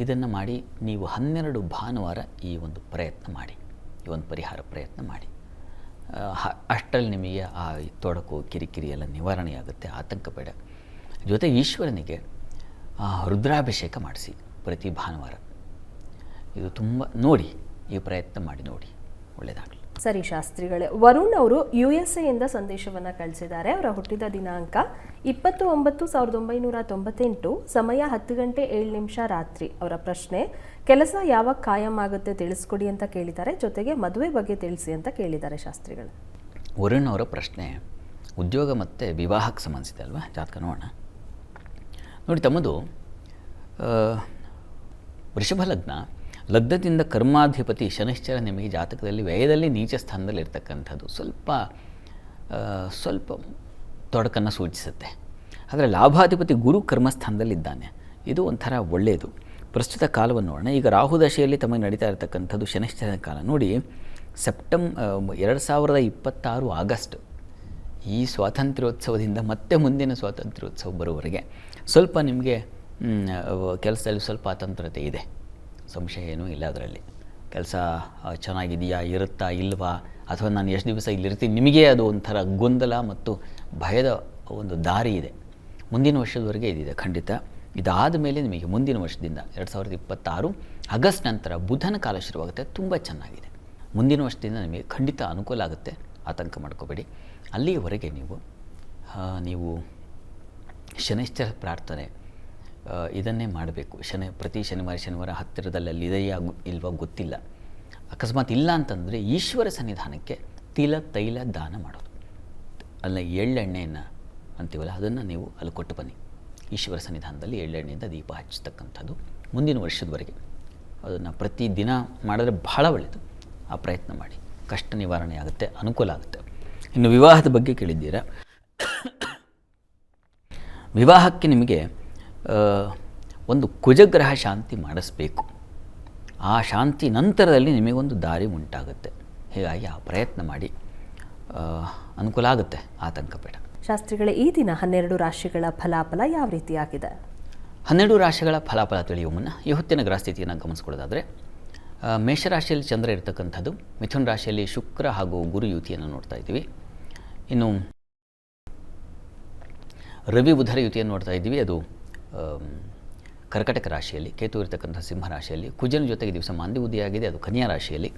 ಇದನ್ನು ಮಾಡಿ ನೀವು ಹನ್ನೆರಡು ಭಾನುವಾರ ಈ ಒಂದು ಪ್ರಯತ್ನ ಮಾಡಿ. ಈ ಒಂದು ಪರಿಹಾರ ಪ್ರಯತ್ನ ಮಾಡಿ. ಅಷ್ಟರಲ್ಲಿ ನಿಮಗೆ ಆ ತೊಡಕು, ಕಿರಿಕಿರಿ ಎಲ್ಲ ನಿವಾರಣೆಯಾಗುತ್ತೆ. ಆತಂಕ ಬೇಡ. ಜೊತೆಗೆ ಈಶ್ವರನಿಗೆ ರುದ್ರಾಭಿಷೇಕ ಮಾಡಿಸಿ. ಪ್ರತಿ ಭಾನುವಾರ. ಇದು ತುಂಬ ನೋಡಿ ಈ ಪ್ರಯತ್ನ ಮಾಡಿ ನೋಡಿ. ಒಳ್ಳೆಯದಾಗಲಿ ಸರಿ ಶಾಸ್ತ್ರಿಗಳೇ ವರುಣ್ ಅವರು ಯು ಎಸ್ ಎಯಿಂದ ಸಂದೇಶವನ್ನು ಕಳಿಸಿದ್ದಾರೆ. ಅವರ ಹುಟ್ಟಿದ ದಿನಾಂಕ ಇಪ್ಪತ್ತು ಒಂಬತ್ತು ಸಾವಿರದ ಒಂಬೈನೂರ ತೊಂಬತ್ತೆಂಟು ಸಮಯ ಹತ್ತು ಗಂಟೆ ಏಳು ನಿಮಿಷ ರಾತ್ರಿ. ಅವರ ಪ್ರಶ್ನೆ ಕೆಲಸ ಯಾವಾಗ ಕಾಯಂ ಆಗುತ್ತೆ ತಿಳಿಸ್ಕೊಡಿ ಅಂತ ಕೇಳಿದ್ದಾರೆ. ಜೊತೆಗೆ ಮದುವೆ ಬಗ್ಗೆ ತಿಳಿಸಿ ಅಂತ ಕೇಳಿದ್ದಾರೆ ಶಾಸ್ತ್ರಿಗಳು. ವರುಣ್ ಅವರ ಪ್ರಶ್ನೆ ಉದ್ಯೋಗ ಮತ್ತು ವಿವಾಹಕ್ಕೆ ಸಂಬಂಧಿಸಿದೆ ಅಲ್ವಾ? ಜಾತಕ ನೋಡೋಣ. ನೋಡಿ ತಮ್ಮದು ವೃಷಭ ಲಗ್ನ ಲಗ್ನದಿಂದ ಕರ್ಮಾಧಿಪತಿ ಶನಿಶ್ಚರ ನಿಮಗೆ ಜಾತಕದಲ್ಲಿ ವ್ಯಯದಲ್ಲಿ ನೀಚ ಸ್ಥಾನದಲ್ಲಿ ಇರ್ತಕ್ಕಂಥದ್ದು. ಸ್ವಲ್ಪ ಸ್ವಲ್ಪ ತೊಡಕನ್ನು ಸೂಚಿಸುತ್ತೆ. ಆದರೆ ಲಾಭಾಧಿಪತಿ ಗುರು ಕರ್ಮಸ್ಥಾನದಲ್ಲಿದ್ದಾನೆ ಇದು ಒಂಥರ ಒಳ್ಳೆಯದು ಪ್ರಸ್ತುತ ಕಾಲವನ್ನು ನೋಡೋಣ. ಈಗ ರಾಹು ದಶೆಯಲ್ಲಿ ತಮಗೆ ನಡೀತಾ ಇರತಕ್ಕಂಥದ್ದು ಶನಿಶ್ಚರನ ಕಾಲ. ನೋಡಿ ಸೆಪ್ಟಮ್ ಎರಡು ಸಾವಿರದ ಇಪ್ಪತ್ತಾರು ಆಗಸ್ಟ್, ಈ ಸ್ವಾತಂತ್ರ್ಯೋತ್ಸವದಿಂದ ಮತ್ತೆ ಮುಂದಿನ ಸ್ವಾತಂತ್ರ್ಯೋತ್ಸವ ಬರುವವರೆಗೆ ಸ್ವಲ್ಪ ನಿಮಗೆ ಕೆಲಸದಲ್ಲಿ ಸ್ವಲ್ಪ ಅತಂತ್ರತೆ ಇದೆ. ಸಂಶಯ ಏನೂ ಇಲ್ಲ ಅದರಲ್ಲಿ. ಕೆಲಸ ಚೆನ್ನಾಗಿದೆಯಾ, ಇರುತ್ತಾ, ಇಲ್ವಾ? ಅಥವಾ ನಾನು ಎಷ್ಟು ದಿವಸ ಇಲ್ಲಿರ್ತೀನಿ? ನಿಮಗೆ ಅದು ಒಂಥರ ಗೊಂದಲ ಮತ್ತು ಭಯದ ಒಂದು ದಾರಿ ಇದೆ. ಮುಂದಿನ ವರ್ಷದವರೆಗೆ ಇದಿದೆ, ಖಂಡಿತ. ಇದಾದ ಮೇಲೆ ನಿಮಗೆ ಮುಂದಿನ ವರ್ಷದಿಂದ ಎರಡು ಸಾವಿರದ ಇಪ್ಪತ್ತಾರು ಆಗಸ್ಟ್ ನಂತರ ಬುಧನ ಕಾಲ ಶುರುವಾಗುತ್ತೆ. ತುಂಬ ಚೆನ್ನಾಗಿದೆ. ಮುಂದಿನ ವರ್ಷದಿಂದ ನಿಮಗೆ ಖಂಡಿತ ಅನುಕೂಲ ಆಗುತ್ತೆ. ಆತಂಕ ಮಾಡ್ಕೋಬೇಡಿ. ಅಲ್ಲಿಯವರೆಗೆ ನೀವು ನೀವು ಶನಿಶ್ಚರ ಪ್ರಾರ್ಥನೆ ಇದನ್ನೇ ಮಾಡಬೇಕು. ಶನಿ, ಪ್ರತಿ ಶನಿವಾರ ಶನಿವಾರ ಹತ್ತಿರದಲ್ಲಿ ಅಲ್ಲಿ ಇದೆಯಾ ಗೊ- ಇಲ್ವಾ ಗೊತ್ತಿಲ್ಲ. ಅಕಸ್ಮಾತ್ ಇಲ್ಲ ಅಂತಂದರೆ ಈಶ್ವರ ಸನ್ನಿಧಾನಕ್ಕೆ ತಿಲ, ತೈಲ ದಾನ ಮಾಡೋದು. ಅಲ್ಲ, ಎಳ್ಳೆಣ್ಣೆಯನ್ನು ಅಂತೀವಲ್ಲ, ಅದನ್ನು ನೀವು ಅಲ್ಲಿ ಕೊಟ್ಟು ಬನ್ನಿ. ಈಶ್ವರ ಸನ್ನಿಧಾನದಲ್ಲಿ ಎಳ್ಳೆಣ್ಣೆಯಿಂದ ದೀಪ ಹಚ್ಚತಕ್ಕಂಥದ್ದು ಮುಂದಿನ ವರ್ಷದವರೆಗೆ. ಅದನ್ನು ಪ್ರತಿ ದಿನ ಮಾಡಿದ್ರೆ ಬಹಳ ಒಳ್ಳೆಯದು ಆ ಪ್ರಯತ್ನ ಮಾಡಿ. ಕಷ್ಟ ನಿವಾರಣೆ ಆಗುತ್ತೆ, ಅನುಕೂಲ ಆಗುತ್ತೆ. ಇನ್ನು ವಿವಾಹದ ಬಗ್ಗೆ ಕೇಳಿದ್ದೀರಾ? ವಿವಾಹಕ್ಕೆ ನಿಮಗೆ ಒಂದು ಕುಜಗ್ರಹ ಶಾಂತಿ ಮಾಡಿಸ್ಬೇಕು. ಆ ಶಾಂತಿ ನಂತರದಲ್ಲಿ ನಿಮಗೊಂದು ದಾರಿ ಉಂಟಾಗುತ್ತೆ. ಹೀಗಾಗಿ ಆ ಪ್ರಯತ್ನ ಮಾಡಿ. ಅನುಕೂಲ ಆಗುತ್ತೆ ಆತಂಕ ಬೇಡ. ಶಾಸ್ತ್ರಿಗಳ ಈ ದಿನ ಹನ್ನೆರಡು ರಾಶಿಗಳ ಫಲಾಫಲ ಯಾವ ರೀತಿಯಾಗಿದೆ? ಹನ್ನೆರಡು ರಾಶಿಗಳ ಫಲಾಫಲ ತಿಳಿಯುವ ಮುನ್ನ ಈ ಹೊತ್ತಿನ ಗ್ರಹಸ್ಥಿತಿಯನ್ನು ಗಮನಿಸ್ಕೊಳ್ಳೋದಾದರೆ ಮೇಷರಾಶಿಯಲ್ಲಿ ಚಂದ್ರ ಇರತಕ್ಕಂಥದ್ದು ಮಿಥುನ ರಾಶಿಯಲ್ಲಿ ಶುಕ್ರ ಹಾಗೂ ಗುರು ಯುತಿಯನ್ನು ನೋಡ್ತಾ ಇದ್ದೀವಿ. ಇನ್ನು ರವಿ ಬುಧರ ಯುತಿಯನ್ನು ನೋಡ್ತಾ ಇದ್ದೀವಿ. ಅದು ಕರ್ಕಟಕ ರಾಶಿಯಲ್ಲಿ, ಕೇತು ಇರತಕ್ಕಂಥ ಸಿಂಹ ರಾಶಿಯಲ್ಲಿ, ಕುಜನ ಜೊತೆಗೆ ದಿವಸ ಮಾಂದಿ ಉದಿಯಾಗಿದೆ ಅದು ಕನ್ಯಾ ರಾಶಿಯಲ್ಲಿ.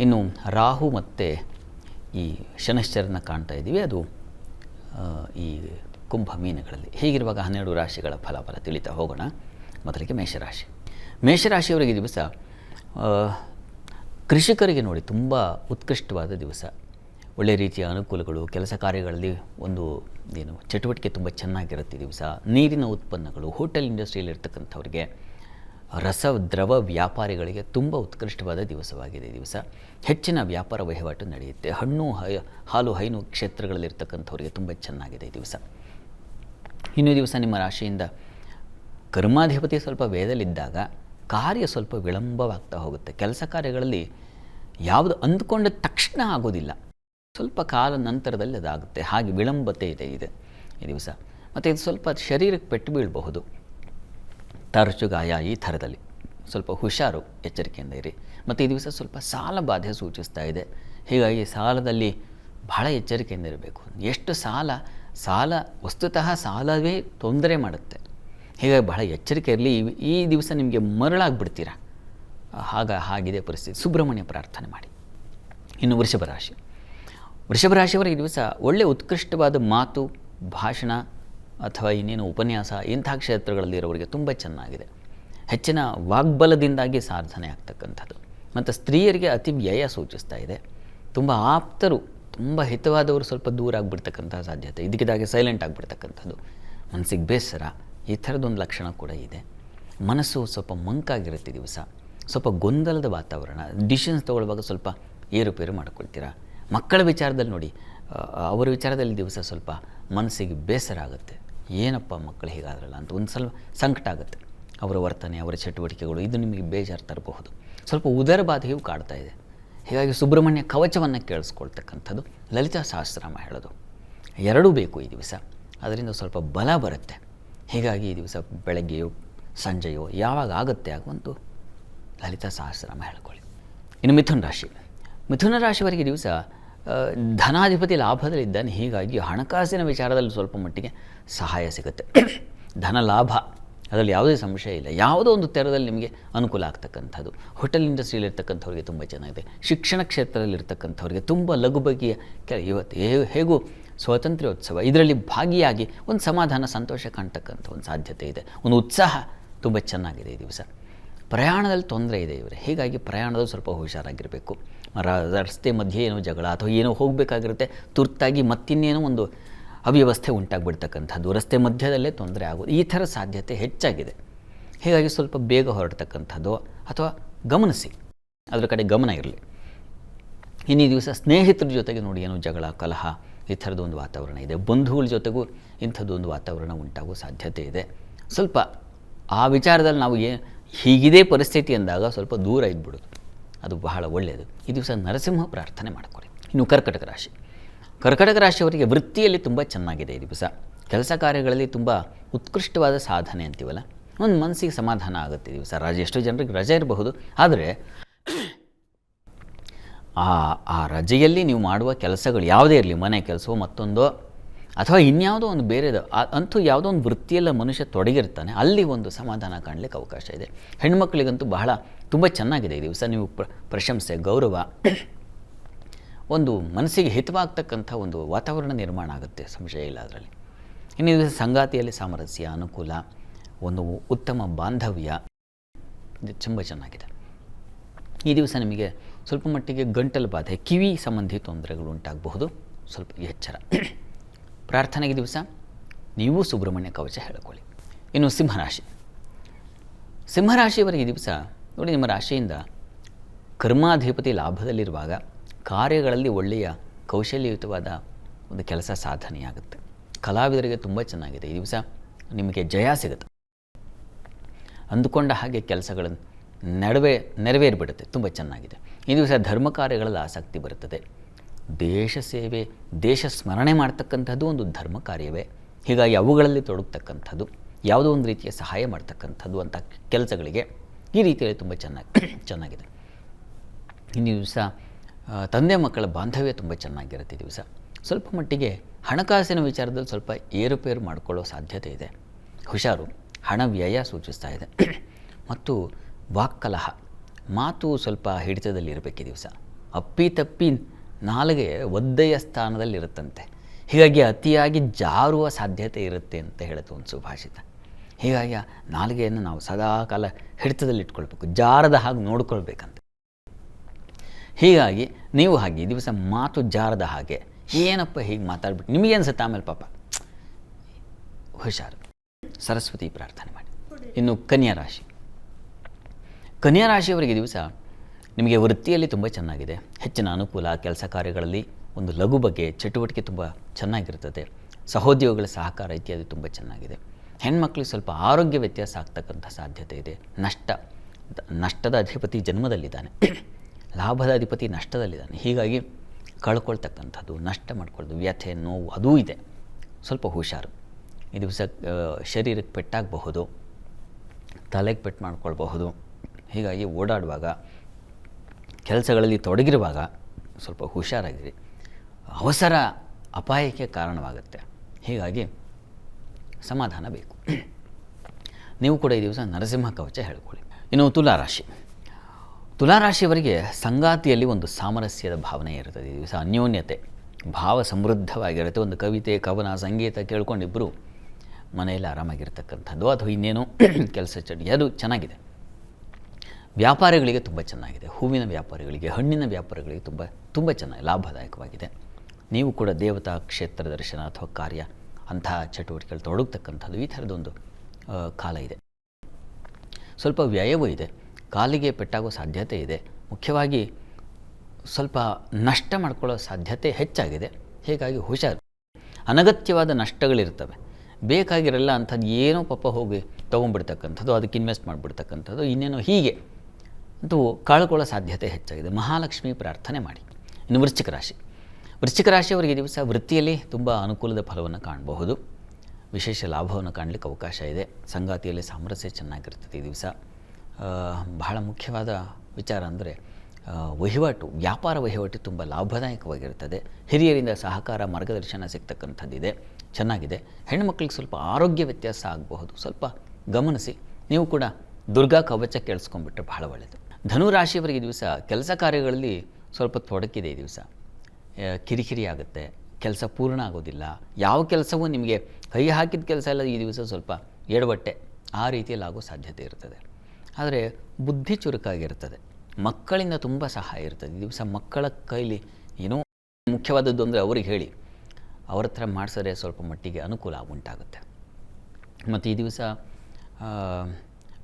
ಇನ್ನು ರಾಹು ಮತ್ತು ಈ ಶನಶ್ಚರನ ಕಾಣ್ತಾ ಇದ್ದೀವಿ, ಅದು ಈ ಕುಂಭ ಮೀನುಗಳಲ್ಲಿ. ಹೀಗಿರುವಾಗ ಹನ್ನೆರಡು ರಾಶಿಗಳ ಫಲಾಫಲ ತಿಳಿತಾ ಹೋಗೋಣ. ಮೊದಲಿಗೆ ಮೇಷರಾಶಿ. ಮೇಷರಾಶಿಯವರಿಗೆ ದಿವಸ ಕೃಷಿಕರಿಗೆ ನೋಡಿ ತುಂಬ ಉತ್ಕೃಷ್ಟವಾದ ದಿವಸ. ಒಳ್ಳೆಯ ರೀತಿಯ ಅನುಕೂಲಗಳು, ಕೆಲಸ ಕಾರ್ಯಗಳಲ್ಲಿ ಒಂದು ಏನು ಚಟುವಟಿಕೆ ತುಂಬ ಚೆನ್ನಾಗಿರುತ್ತೆ ದಿವಸ. ನೀರಿನ ಉತ್ಪನ್ನಗಳು, ಹೋಟೆಲ್ ಇಂಡಸ್ಟ್ರಿಯಲ್ಲಿ ಇರ್ತಕ್ಕಂಥವ್ರಿಗೆ ರಸ, ದ್ರವ ವ್ಯಾಪಾರಿಗಳಿಗೆ ತುಂಬ ಉತ್ಕೃಷ್ಟವಾದ ದಿವಸವಾಗಿದೆ ದಿವಸ. ಹೆಚ್ಚಿನ ವ್ಯಾಪಾರ ವಹಿವಾಟು ನಡೆಯುತ್ತೆ. ಹಣ್ಣು ಹಾಲು, ಹೈನು ಕ್ಷೇತ್ರಗಳಲ್ಲಿರ್ತಕ್ಕಂಥವ್ರಿಗೆ ತುಂಬ ಚೆನ್ನಾಗಿದೆ ದಿವಸ. ಇನ್ನೂ ದಿವಸ ನಿಮ್ಮ ರಾಶಿಯಿಂದ ಕರ್ಮಾಧಿಪತಿ ಸ್ವಲ್ಪ ವೇದಲಿದ್ದಾಗ ಕಾರ್ಯ ಸ್ವಲ್ಪ ವಿಳಂಬವಾಗ್ತಾ ಹೋಗುತ್ತೆ. ಕೆಲಸ ಕಾರ್ಯಗಳಲ್ಲಿ ಯಾವುದು ಅಂದ್ಕೊಂಡ ತಕ್ಷಣ ಆಗೋದಿಲ್ಲ. ಸ್ವಲ್ಪ ಕಾಲ ನಂತರದಲ್ಲಿ ಅದಾಗುತ್ತೆ. ಹಾಗೆ ವಿಳಂಬತೆ ಇದೆ ಇದೆ ಈ ದಿವಸ. ಮತ್ತು ಇದು ಸ್ವಲ್ಪ ಶರೀರಕ್ಕೆ ಪೆಟ್ಟು ಬೀಳಬಹುದು. ತರಚು ಗಾಯ ಈ ಥರದಲ್ಲಿ. ಸ್ವಲ್ಪ ಹುಷಾರು ಎಚ್ಚರಿಕೆಯಿಂದ ಇರಿ. ಮತ್ತು ಈ ದಿವಸ ಸ್ವಲ್ಪ ಸಾಲ ಬಾಧೆ ಸೂಚಿಸ್ತಾ ಇದೆ. ಹೀಗಾಗಿ ಸಾಲದಲ್ಲಿ ಬಹಳ ಎಚ್ಚರಿಕೆಯಿಂದ ಇರಬೇಕು. ಎಷ್ಟು ಸಾಲ ಸಾಲ ವಸ್ತುತಃ ಸಾಲವೇ ತೊಂದರೆ ಮಾಡುತ್ತೆ. ಹೀಗಾಗಿ ಬಹಳ ಎಚ್ಚರಿಕೆ ಇರಲಿ. ಈ- ದಿವಸ ನಿಮಗೆ ಮರಳಾಗ್ಬಿಡ್ತೀರಾ? ಹಾಗ, ಹಾಗಿದೆ ಪರಿಸ್ಥಿತಿ. ಸುಬ್ರಹ್ಮಣ್ಯ ಪ್ರಾರ್ಥನೆ ಮಾಡಿ. ಇನ್ನು ವೃಷಭ ರಾಶಿ. ವೃಷಭ ರಾಶಿಯವರ ಈ ದಿವಸ ಒಳ್ಳೆ ಉತ್ಕೃಷ್ಟವಾದ ಮಾತು, ಭಾಷಣ ಅಥವಾ ಇನ್ನೇನು ಉಪನ್ಯಾಸ ಇಂಥ ಕ್ಷೇತ್ರಗಳಲ್ಲಿರೋರಿಗೆ ತುಂಬ ಚೆನ್ನಾಗಿದೆ. ಹೆಚ್ಚಿನ ವಾಗ್ಬಲದಿಂದಾಗಿ ಸಾಧನೆ ಆಗ್ತಕ್ಕಂಥದ್ದು. ಮತ್ತು ಸ್ತ್ರೀಯರಿಗೆ ಅತಿ ವ್ಯಯ ಸೂಚಿಸ್ತಾ ಇದೆ. ತುಂಬ ಆಪ್ತರು, ತುಂಬ ಹಿತವಾದವರು ಸ್ವಲ್ಪ ದೂರ ಆಗಿಬಿಡ್ತಕ್ಕಂಥ ಸಾಧ್ಯತೆ. ಇದಕ್ಕಿದಾಗೆ ಸೈಲೆಂಟ್ ಆಗಿಬಿಡ್ತಕ್ಕಂಥದ್ದು. ಮನಸ್ಸಿಗೆ ಬೇಸರ, ಈ ಥರದೊಂದು ಲಕ್ಷಣ ಕೂಡ ಇದೆ. ಮನಸ್ಸು ಸ್ವಲ್ಪ ಮಂಕಾಗಿರುತ್ತೆ ದಿವಸ. ಸ್ವಲ್ಪ ಗೊಂದಲದ ವಾತಾವರಣ. ಡಿಸಿಷನ್ಸ್ ತೊಗೊಳ್ಳುವಾಗ ಸ್ವಲ್ಪ ಏರುಪೇರು ಮಾಡ್ಕೊಳ್ತೀರಾ? ಮಕ್ಕಳ ವಿಚಾರದಲ್ಲಿ ನೋಡಿ ಅವರ ವಿಚಾರದಲ್ಲಿ ದಿವಸ ಸ್ವಲ್ಪ ಮನಸ್ಸಿಗೆ ಬೇಸರ ಆಗುತ್ತೆ. ಏನಪ್ಪ ಮಕ್ಕಳು ಹೀಗಾದ್ರಲ್ಲ ಅಂತ ಒಂದು ಸ್ವಲ್ಪ ಸಂಕಟ ಆಗುತ್ತೆ. ಅವರ ವರ್ತನೆ, ಅವರ ಚಟುವಟಿಕೆಗಳು, ಇದು ನಿಮಗೆ ಬೇಜಾರು ತರಬಹುದು. ಸ್ವಲ್ಪ ಉದರ ಬಾಧೆಯು ಕಾಡ್ತಾ ಇದೆ. ಹೀಗಾಗಿ ಸುಬ್ರಹ್ಮಣ್ಯ ಕವಚವನ್ನು ಕೇಳಿಸ್ಕೊಳ್ತಕ್ಕಂಥದ್ದು ಲಲಿತಾ ಸಹಸ್ರಾಮ ಹೇಳೋದು. ಎರಡೂ ಬೇಕು ಈ ದಿವಸ. ಅದರಿಂದ ಸ್ವಲ್ಪ ಬಲ ಬರುತ್ತೆ. ಹೀಗಾಗಿ ಈ ದಿವಸ ಬೆಳಗ್ಗೆಯೋ, ಸಂಜೆಯೋ, ಯಾವಾಗ ಆಗುತ್ತೆ ಆಗುವಂತೂ ಲಲಿತಾ ಸಹಸ್ರಾಮ ಹೇಳ್ಕೊಳ್ಳಿ. ಇನ್ನು ಮಿಥುನ ರಾಶಿ. ಮಿಥುನ ರಾಶಿವರೆಗೆ ದಿವಸ ಧನಾಧಿಪತಿ ಲಾಭದಲ್ಲಿದ್ದಾನೆ. ಹೀಗಾಗಿ ಹಣಕಾಸಿನ ವಿಚಾರದಲ್ಲಿ ಸ್ವಲ್ಪ ಮಟ್ಟಿಗೆ ಸಹಾಯ ಸಿಗುತ್ತೆ. ಧನ ಲಾಭ, ಅದರಲ್ಲಿ ಯಾವುದೇ ಸಂಶಯ ಇಲ್ಲ. ಯಾವುದೋ ಒಂದು ತೆರದಲ್ಲಿ ನಿಮಗೆ ಅನುಕೂಲ ಆಗ್ತಕ್ಕಂಥದ್ದು. ಹೋಟೆಲ್ ಇಂಡಸ್ಟ್ರಿಯಲ್ಲಿರ್ತಕ್ಕಂಥವ್ರಿಗೆ ತುಂಬ ಚೆನ್ನಾಗಿದೆ. ಶಿಕ್ಷಣ ಕ್ಷೇತ್ರದಲ್ಲಿರ್ತಕ್ಕಂಥವ್ರಿಗೆ ತುಂಬ ಲಘು ಬಗೆಯ ಕೆ, ಇವತ್ತು ಹೇಗೂ ಸ್ವಾತಂತ್ರ್ಯೋತ್ಸವ, ಇದರಲ್ಲಿ ಭಾಗಿಯಾಗಿ ಒಂದು ಸಮಾಧಾನ, ಸಂತೋಷ ಕಾಣ್ತಕ್ಕಂಥ ಒಂದು ಸಾಧ್ಯತೆ ಇದೆ. ಒಂದು ಉತ್ಸಾಹ ತುಂಬ ಚೆನ್ನಾಗಿದೆ ಈ ದಿವಸ. ಪ್ರಯಾಣದಲ್ಲಿ ತೊಂದರೆ ಇದೆ ಇವರು. ಹೀಗಾಗಿ ಪ್ರಯಾಣದಲ್ಲಿ ಸ್ವಲ್ಪ ಹುಷಾರಾಗಿರಬೇಕು. ರಸ್ತೆ ಮಧ್ಯೆ ಏನೋ ಜಗಳ ಅಥವಾ ಏನೋ ಹೋಗಬೇಕಾಗಿರುತ್ತೆ, ತುರ್ತಾಗಿ ಮತ್ತಿನ್ನೇನೋ ಒಂದು ಅವ್ಯವಸ್ಥೆ ಉಂಟಾಗ್ಬಿಡ್ತಕ್ಕಂಥದ್ದು. ರಸ್ತೆ ಮಧ್ಯದಲ್ಲೇ ತೊಂದರೆ ಆಗೋದು. ಈ ಥರ ಸಾಧ್ಯತೆ ಹೆಚ್ಚಾಗಿದೆ. ಹೀಗಾಗಿ ಸ್ವಲ್ಪ ಬೇಗ ಹೊರಡ್ತಕ್ಕಂಥದ್ದು ಅಥವಾ ಗಮನಿಸಿ. ಅದರ ಕಡೆ ಗಮನ ಇರಲಿ. ಇನ್ನು ದಿವಸ ಸ್ನೇಹಿತರ ಜೊತೆಗೆ ನೋಡಿ ಏನೋ ಜಗಳ, ಕಲಹ, ಈ ಥರದ್ದು ಒಂದು ವಾತಾವರಣ ಇದೆ. ಬಂಧುಗಳ ಜೊತೆಗೂ ಇಂಥದ್ದು ಒಂದು ವಾತಾವರಣ ಉಂಟಾಗುವ ಸಾಧ್ಯತೆ ಇದೆ. ಸ್ವಲ್ಪ ಆ ವಿಚಾರದಲ್ಲಿ ನಾವು ಏ ಹೀಗಿದೆ ಪರಿಸ್ಥಿತಿ ಅಂದಾಗ ಸ್ವಲ್ಪ ದೂರ ಇದ್ಬಿಡೋದು. ಅದು ಬಹಳ ಒಳ್ಳೆಯದು. ಈ ದಿವಸ ನರಸಿಂಹ ಪ್ರಾರ್ಥನೆ ಮಾಡಿಕೊಡಿ. ಇನ್ನು ಕರ್ಕಟಕ ರಾಶಿ. ಕರ್ಕಟಕ ರಾಶಿಯವರಿಗೆ ವೃತ್ತಿಯಲ್ಲಿ ತುಂಬ ಚೆನ್ನಾಗಿದೆ ಈ ದಿವಸ. ಕೆಲಸ ಕಾರ್ಯಗಳಲ್ಲಿ ತುಂಬ ಉತ್ಕೃಷ್ಟವಾದ ಸಾಧನೆ ಅಂತೀವಲ್ಲ? ಒಂದು ಮನಸ್ಸಿಗೆ ಸಮಾಧಾನ ಆಗುತ್ತೆ ದಿವಸ. ರಜೆ ಎಷ್ಟೋ ಜನರಿಗೆ ರಜೆ ಇರಬಹುದು. ಆದರೆ ಆ ಆ ರಜೆಯಲ್ಲಿ ನೀವು ಮಾಡುವ ಕೆಲಸಗಳು ಯಾವುದೇ ಇರಲಿ, ಮನೆ ಕೆಲಸವೋ ಮತ್ತೊಂದೋ ಅಥವಾ ಇನ್ಯಾವುದೋ ಒಂದು ಬೇರೆದು ಅಂತೂ ಯಾವುದೋ ಒಂದು ವೃತ್ತಿಯಲ್ಲ ಮನುಷ್ಯ ತೊಡಗಿರ್ತಾನೆ, ಅಲ್ಲಿ ಒಂದು ಸಮಾಧಾನ ಕಾಣಲಿಕ್ಕೆ ಅವಕಾಶ ಇದೆ. ಹೆಣ್ಮಕ್ಳಿಗಂತೂ ಬಹಳ ತುಂಬ ಚೆನ್ನಾಗಿದೆ ಈ ದಿವಸ. ನೀವು ಪ್ರ ಪ್ರಶಂಸೆ, ಗೌರವ, ಒಂದು ಮನಸ್ಸಿಗೆ ಹಿತವಾಗ್ತಕ್ಕಂಥ ಒಂದು ವಾತಾವರಣ ನಿರ್ಮಾಣ ಆಗುತ್ತೆ ಸಂಶಯ ಇಲ್ಲ ಅದರಲ್ಲಿ. ಇನ್ನು ದಿವಸ ಸಂಗಾತಿಯಲ್ಲಿ ಸಾಮರಸ್ಯ, ಅನುಕೂಲ, ಒಂದು ಉತ್ತಮ ಬಾಂಧವ್ಯ, ಇದು ತುಂಬ ಚೆನ್ನಾಗಿದೆ. ಈ ದಿವಸ ನಿಮಗೆ ಸ್ವಲ್ಪ ಮಟ್ಟಿಗೆ ಗಂಟಲು ಬಾಧೆ, ಕಿವಿ ಸಂಬಂಧಿ ತೊಂದರೆಗಳು ಉಂಟಾಗಬಹುದು. ಸ್ವಲ್ಪ ಎಚ್ಚರ. ಪ್ರಾರ್ಥನೆಗೆ ದಿವಸ ನೀವು ಸುಬ್ರಹ್ಮಣ್ಯ ಕವಚ ಹೇಳಿಕೊಳ್ಳಿ. ಇನ್ನು ಸಿಂಹರಾಶಿ. ಸಿಂಹರಾಶಿಯವರಿಗೆ ದಿವಸ ನೋಡಿ ನಿಮ್ಮ ರಾಶಿಯಿಂದ ಕರ್ಮಾಧಿಪತಿ ಲಾಭದಲ್ಲಿರುವಾಗ ಕಾರ್ಯಗಳಲ್ಲಿ ಒಳ್ಳೆಯ ಕೌಶಲ್ಯಯುತವಾದ ಒಂದು ಕೆಲಸ ಸಾಧನೆಯಾಗುತ್ತೆ. ಕಲಾವಿದರಿಗೆ ತುಂಬ ಚೆನ್ನಾಗಿದೆ. ಈ ದಿವಸ ನಿಮಗೆ ಜಯ ಸಿಗುತ್ತೆ. ಅಂದುಕೊಂಡ ಹಾಗೆ ಕೆಲಸಗಳನ್ನು ನಡುವೆ ನೆರವೇರಿಬಿಡುತ್ತೆ. ತುಂಬ ಚೆನ್ನಾಗಿದೆ. ಈ ದಿವಸ ಧರ್ಮ ಕಾರ್ಯಗಳಲ್ಲಿ ಆಸಕ್ತಿ ಬರುತ್ತದೆ. ದೇಶ ಸೇವೆ, ದೇಶ ಸ್ಮರಣೆ ಮಾಡ್ತಕ್ಕಂಥದ್ದು ಒಂದು ಧರ್ಮ ಕಾರ್ಯವೇ. ಹೀಗಾಗಿ ಅವುಗಳಲ್ಲಿ ತೊಡಗ್ತಕ್ಕಂಥದ್ದು, ಯಾವುದೋ ಒಂದು ರೀತಿಯ ಸಹಾಯ ಮಾಡ್ತಕ್ಕಂಥದ್ದು ಅಂತ ಕೆಲಸಗಳಿಗೆ ಈ ರೀತಿಯಲ್ಲಿ ತುಂಬ ಚೆನ್ನಾಗಿ ಚೆನ್ನಾಗಿದೆ. ಇನ್ನು ದಿವಸ ತಂದೆ ಮಕ್ಕಳ ಬಾಂಧವ್ಯ ತುಂಬ ಚೆನ್ನಾಗಿರುತ್ತೆ ದಿವಸ. ಸ್ವಲ್ಪ ಮಟ್ಟಿಗೆ ಹಣಕಾಸಿನ ವಿಚಾರದಲ್ಲಿ ಸ್ವಲ್ಪ ಏರುಪೇರು ಮಾಡಿಕೊಳ್ಳೋ ಸಾಧ್ಯತೆ ಇದೆ. ಹುಷಾರು, ಹಣ ವ್ಯಯ ಸೂಚಿಸ್ತಾ ಇದೆ. ಮತ್ತು ವಾಕ್ಕಲಹ, ಮಾತು ಸ್ವಲ್ಪ ಹಿಡಿತದಲ್ಲಿರಬೇಕು ದಿವಸ. ಅಪ್ಪಿ ತಪ್ಪಿ ನಾಲಿಗೆ ಒದ್ದೆಯ ಸ್ಥಾನದಲ್ಲಿರುತ್ತಂತೆ. ಹೀಗಾಗಿ ಅತಿಯಾಗಿ ಜಾರುವ ಸಾಧ್ಯತೆ ಇರುತ್ತೆ ಅಂತ ಹೇಳುತ್ತೆ ಒಂದು ಸುಭಾಷಿತ. ಹೀಗಾಗಿ ಆ ನಾಲಿಗೆಯನ್ನು ನಾವು ಸದಾ ಕಾಲ ಹಿಡಿತದಲ್ಲಿ ಇಟ್ಕೊಳ್ಬೇಕು ಜಾರದ ಹಾಗೆ ನೋಡ್ಕೊಳ್ಬೇಕಂತ. ಹೀಗಾಗಿ ನೀವು ಹಾಗೆ ದಿವಸ ಮಾತು ಜಾರದ ಹಾಗೆ ಏನಪ್ಪ ಹೀಗೆ ಮಾತಾಡ್ಬಿಟ್ಟು, ನಿಮಗೆ ಅನ್ಸುತ್ತೆ ಆಮೇಲೆ ಪಾಪ? ಹುಷಾರು. ಸರಸ್ವತಿ ಪ್ರಾರ್ಥನೆ ಮಾಡಿ. ಇನ್ನು ಕನ್ಯಾ ರಾಶಿ. ಕನ್ಯಾ ರಾಶಿಯವರಿಗೆ ದಿವಸ ನಿಮಗೆ ವೃತ್ತಿಯಲ್ಲಿ ತುಂಬ ಚೆನ್ನಾಗಿದೆ. ಹೆಚ್ಚಿನ ಅನುಕೂಲ ಕೆಲಸ ಕಾರ್ಯಗಳಲ್ಲಿ ಒಂದು ಲಘು ಬಗ್ಗೆ ಚಟುವಟಿಕೆ ತುಂಬ ಚೆನ್ನಾಗಿರ್ತದೆ ಸಹೋದ್ಯೋಗಿಗಳ ಸಹಕಾರ ಇತ್ಯಾದಿ ತುಂಬ ಚೆನ್ನಾಗಿದೆ. ಹೆಣ್ಮಕ್ಳಿಗೆ ಸ್ವಲ್ಪ ಆರೋಗ್ಯ ವ್ಯತ್ಯಾಸ ಆಗ್ತಕ್ಕಂಥ ಸಾಧ್ಯತೆ ಇದೆ. ನಷ್ಟ, ನಷ್ಟದ ಅಧಿಪತಿ ಜನ್ಮದಲ್ಲಿದ್ದಾನೆ. ಲಾಭದ ಅಧಿಪತಿ ನಷ್ಟದಲ್ಲಿದ್ದಾನೆ. ಹೀಗಾಗಿ ಕಳ್ಕೊಳ್ತಕ್ಕಂಥದ್ದು, ನಷ್ಟ ಮಾಡ್ಕೊಳ್ಳೋದು ವ್ಯಥೆ, ನೋವು ಅದೂ ಇದೆ. ಸ್ವಲ್ಪ ಹುಷಾರು. ಈ ದಿವಸ ಶರೀರಕ್ಕೆ ಪೆಟ್ಟಾಗಬಹುದು, ತಲೆಗೆ ಪೆಟ್ಟು ಮಾಡ್ಕೊಳ್ಬಹುದು. ಹೀಗಾಗಿ ಓಡಾಡುವಾಗ ಕೆಲಸಗಳಲ್ಲಿ ತೊಡಗಿರುವಾಗ ಸ್ವಲ್ಪ ಹುಷಾರಾಗಿರಿ. ಅವಸರ ಅಪಾಯಕ್ಕೆ ಕಾರಣವಾಗುತ್ತೆ. ಹೀಗಾಗಿ ಸಮಾಧಾನ ಬೇಕು. ನೀವು ಕೂಡ ಈ ದಿವಸ ನರಸಿಂಹ ಕವಚ ಹೇಳ್ಕೊಳ್ಳಿ. ಇನ್ನು ತುಲಾರಾಶಿ ತುಲಾರಾಶಿಯವರಿಗೆ ಸಂಗಾತಿಯಲ್ಲಿ ಒಂದು ಸಾಮರಸ್ಯದ ಭಾವನೆ ಇರುತ್ತದೆ. ಈ ದಿವಸ ಅನ್ಯೋನ್ಯತೆ, ಭಾವ ಸಮೃದ್ಧವಾಗಿರುತ್ತೆ. ಒಂದು ಕವಿತೆ, ಕವನ, ಸಂಗೀತ ಕೇಳ್ಕೊಂಡಿಬ್ಬರು ಮನೆಯಲ್ಲಿ ಆರಾಮಾಗಿರ್ತಕ್ಕಂಥದ್ದು. ಅಥವಾ ಇನ್ನೇನೋ, ಕೆಲಸ ಚಟಿ ಅದು ಚೆನ್ನಾಗಿದೆ. ವ್ಯಾಪಾರಿಗಳಿಗೆ ತುಂಬ ಚೆನ್ನಾಗಿದೆ. ಹೂವಿನ ವ್ಯಾಪಾರಿಗಳಿಗೆ, ಹಣ್ಣಿನ ವ್ಯಾಪಾರಿಗಳಿಗೆ ತುಂಬ ತುಂಬ ಚೆನ್ನಾಗಿ, ಲಾಭದಾಯಕವಾಗಿದೆ. ನೀವು ಕೂಡ ದೇವತಾ ಕ್ಷೇತ್ರ ದರ್ಶನ ಅಥವಾ ಕಾರ್ಯ, ಅಂತಹ ಚಟುವಟಿಕೆಗಳು ತೊಡಗತಕ್ಕಂಥದ್ದು ಈ ಥರದೊಂದು ಕಾಲ ಇದೆ. ಸ್ವಲ್ಪ ವ್ಯಯವೂ ಇದೆ. ಕಾಲಿಗೆ ಪೆಟ್ಟಾಗೋ ಸಾಧ್ಯತೆ ಇದೆ. ಮುಖ್ಯವಾಗಿ ಸ್ವಲ್ಪ ನಷ್ಟ ಮಾಡ್ಕೊಳ್ಳೋ ಸಾಧ್ಯತೆ ಹೆಚ್ಚಾಗಿದೆ. ಹೀಗಾಗಿ ಹುಷಾರು. ಅನಗತ್ಯವಾದ ನಷ್ಟಗಳಿರ್ತವೆ. ಬೇಕಾಗಿರಲ್ಲ ಅಂಥದ್ದು ಏನೋ ಪಾಪ ಹೋಗಿ ತೊಗೊಂಡ್ಬಿಡ್ತಕ್ಕಂಥದ್ದು, ಅದಕ್ಕೆ ಇನ್ವೆಸ್ಟ್ ಮಾಡಿಬಿಡ್ತಕ್ಕಂಥದ್ದು, ಇನ್ನೇನೋ ಹೀಗೆ. ಅಂತೂ ಕಳ್ಕೊಳ್ಳೋ ಸಾಧ್ಯತೆ ಹೆಚ್ಚಾಗಿದೆ. ಮಹಾಲಕ್ಷ್ಮಿ ಪ್ರಾರ್ಥನೆ ಮಾಡಿ. ಇನ್ನು ವೃಶ್ಚಿಕ ರಾಶಿ. ವೃಶ್ಚಿಕ ರಾಶಿಯವರಿಗೆ ಈ ದಿವಸ ವೃತ್ತಿಯಲ್ಲಿ ತುಂಬ ಅನುಕೂಲದ ಫಲವನ್ನು ಕಾಣಬಹುದು. ವಿಶೇಷ ಲಾಭವನ್ನು ಕಾಣಲಿಕ್ಕೆ ಅವಕಾಶ ಇದೆ. ಸಂಗಾತಿಯಲ್ಲಿ ಸಾಮರಸ್ಯ ಚೆನ್ನಾಗಿರ್ತದೆ ಈ ದಿವಸ. ಬಹಳ ಮುಖ್ಯವಾದ ವಿಚಾರ ಅಂದರೆ ವಹಿವಾಟು, ವ್ಯಾಪಾರ ವಹಿವಾಟು ತುಂಬ ಲಾಭದಾಯಕವಾಗಿರ್ತದೆ ಹಿರಿಯರಿಂದ ಸಹಕಾರ, ಮಾರ್ಗದರ್ಶನ ಸಿಗ್ತಕ್ಕಂಥದ್ದಿದೆ. ಚೆನ್ನಾಗಿದೆ. ಹೆಣ್ಣುಮಕ್ಳಿಗೆ ಸ್ವಲ್ಪ ಆರೋಗ್ಯ ವ್ಯತ್ಯಾಸ ಆಗಬಹುದು. ಸ್ವಲ್ಪ ಗಮನಿಸಿ. ನೀವು ಕೂಡ ದುರ್ಗಾ ಕವಚ ಕೇಳಿಸ್ಕೊಂಡ್ಬಿಟ್ರೆ ಬಹಳ ಒಳ್ಳೆಯದು ಧನುರಾಶಿಯವರಿಗೆ ದಿವಸ ಕೆಲಸ ಕಾರ್ಯಗಳಲ್ಲಿ ಸ್ವಲ್ಪ ತೊಡಕಿದೆ ಈ ದಿವಸ. ಕಿರಿಕಿರಿ ಆಗುತ್ತೆ ಕೆಲಸ ಪೂರ್ಣ ಆಗೋದಿಲ್ಲ. ಯಾವ ಕೆಲಸವೂ ನಿಮಗೆ ಕೈ ಹಾಕಿದ ಕೆಲಸ ಎಲ್ಲ ಈ ದಿವಸ ಸ್ವಲ್ಪ ಎಡವಟ್ಟೆ ಆ ರೀತಿಯಲ್ಲಿ ಆಗೋ ಸಾಧ್ಯತೆ ಇರ್ತದೆ. ಆದರೆ ಬುದ್ಧಿ ಚುರುಕಾಗಿರ್ತದೆ, ಮಕ್ಕಳಿಂದ ತುಂಬ ಸಹಾಯ ಇರ್ತದೆ. ಈ ದಿವಸ ಮಕ್ಕಳ ಕೈಲಿ ಏನೋ ಮುಖ್ಯವಾದದ್ದು ಅಂದರೆ ಅವ್ರಿಗೆ ಹೇಳಿ, ಅವ್ರ ಹತ್ರ ಮಾಡಿಸಿದ್ರೆ ಸ್ವಲ್ಪ ಮಟ್ಟಿಗೆ ಅನುಕೂಲ ಉಂಟಾಗುತ್ತೆ. ಮತ್ತು ಈ ದಿವಸ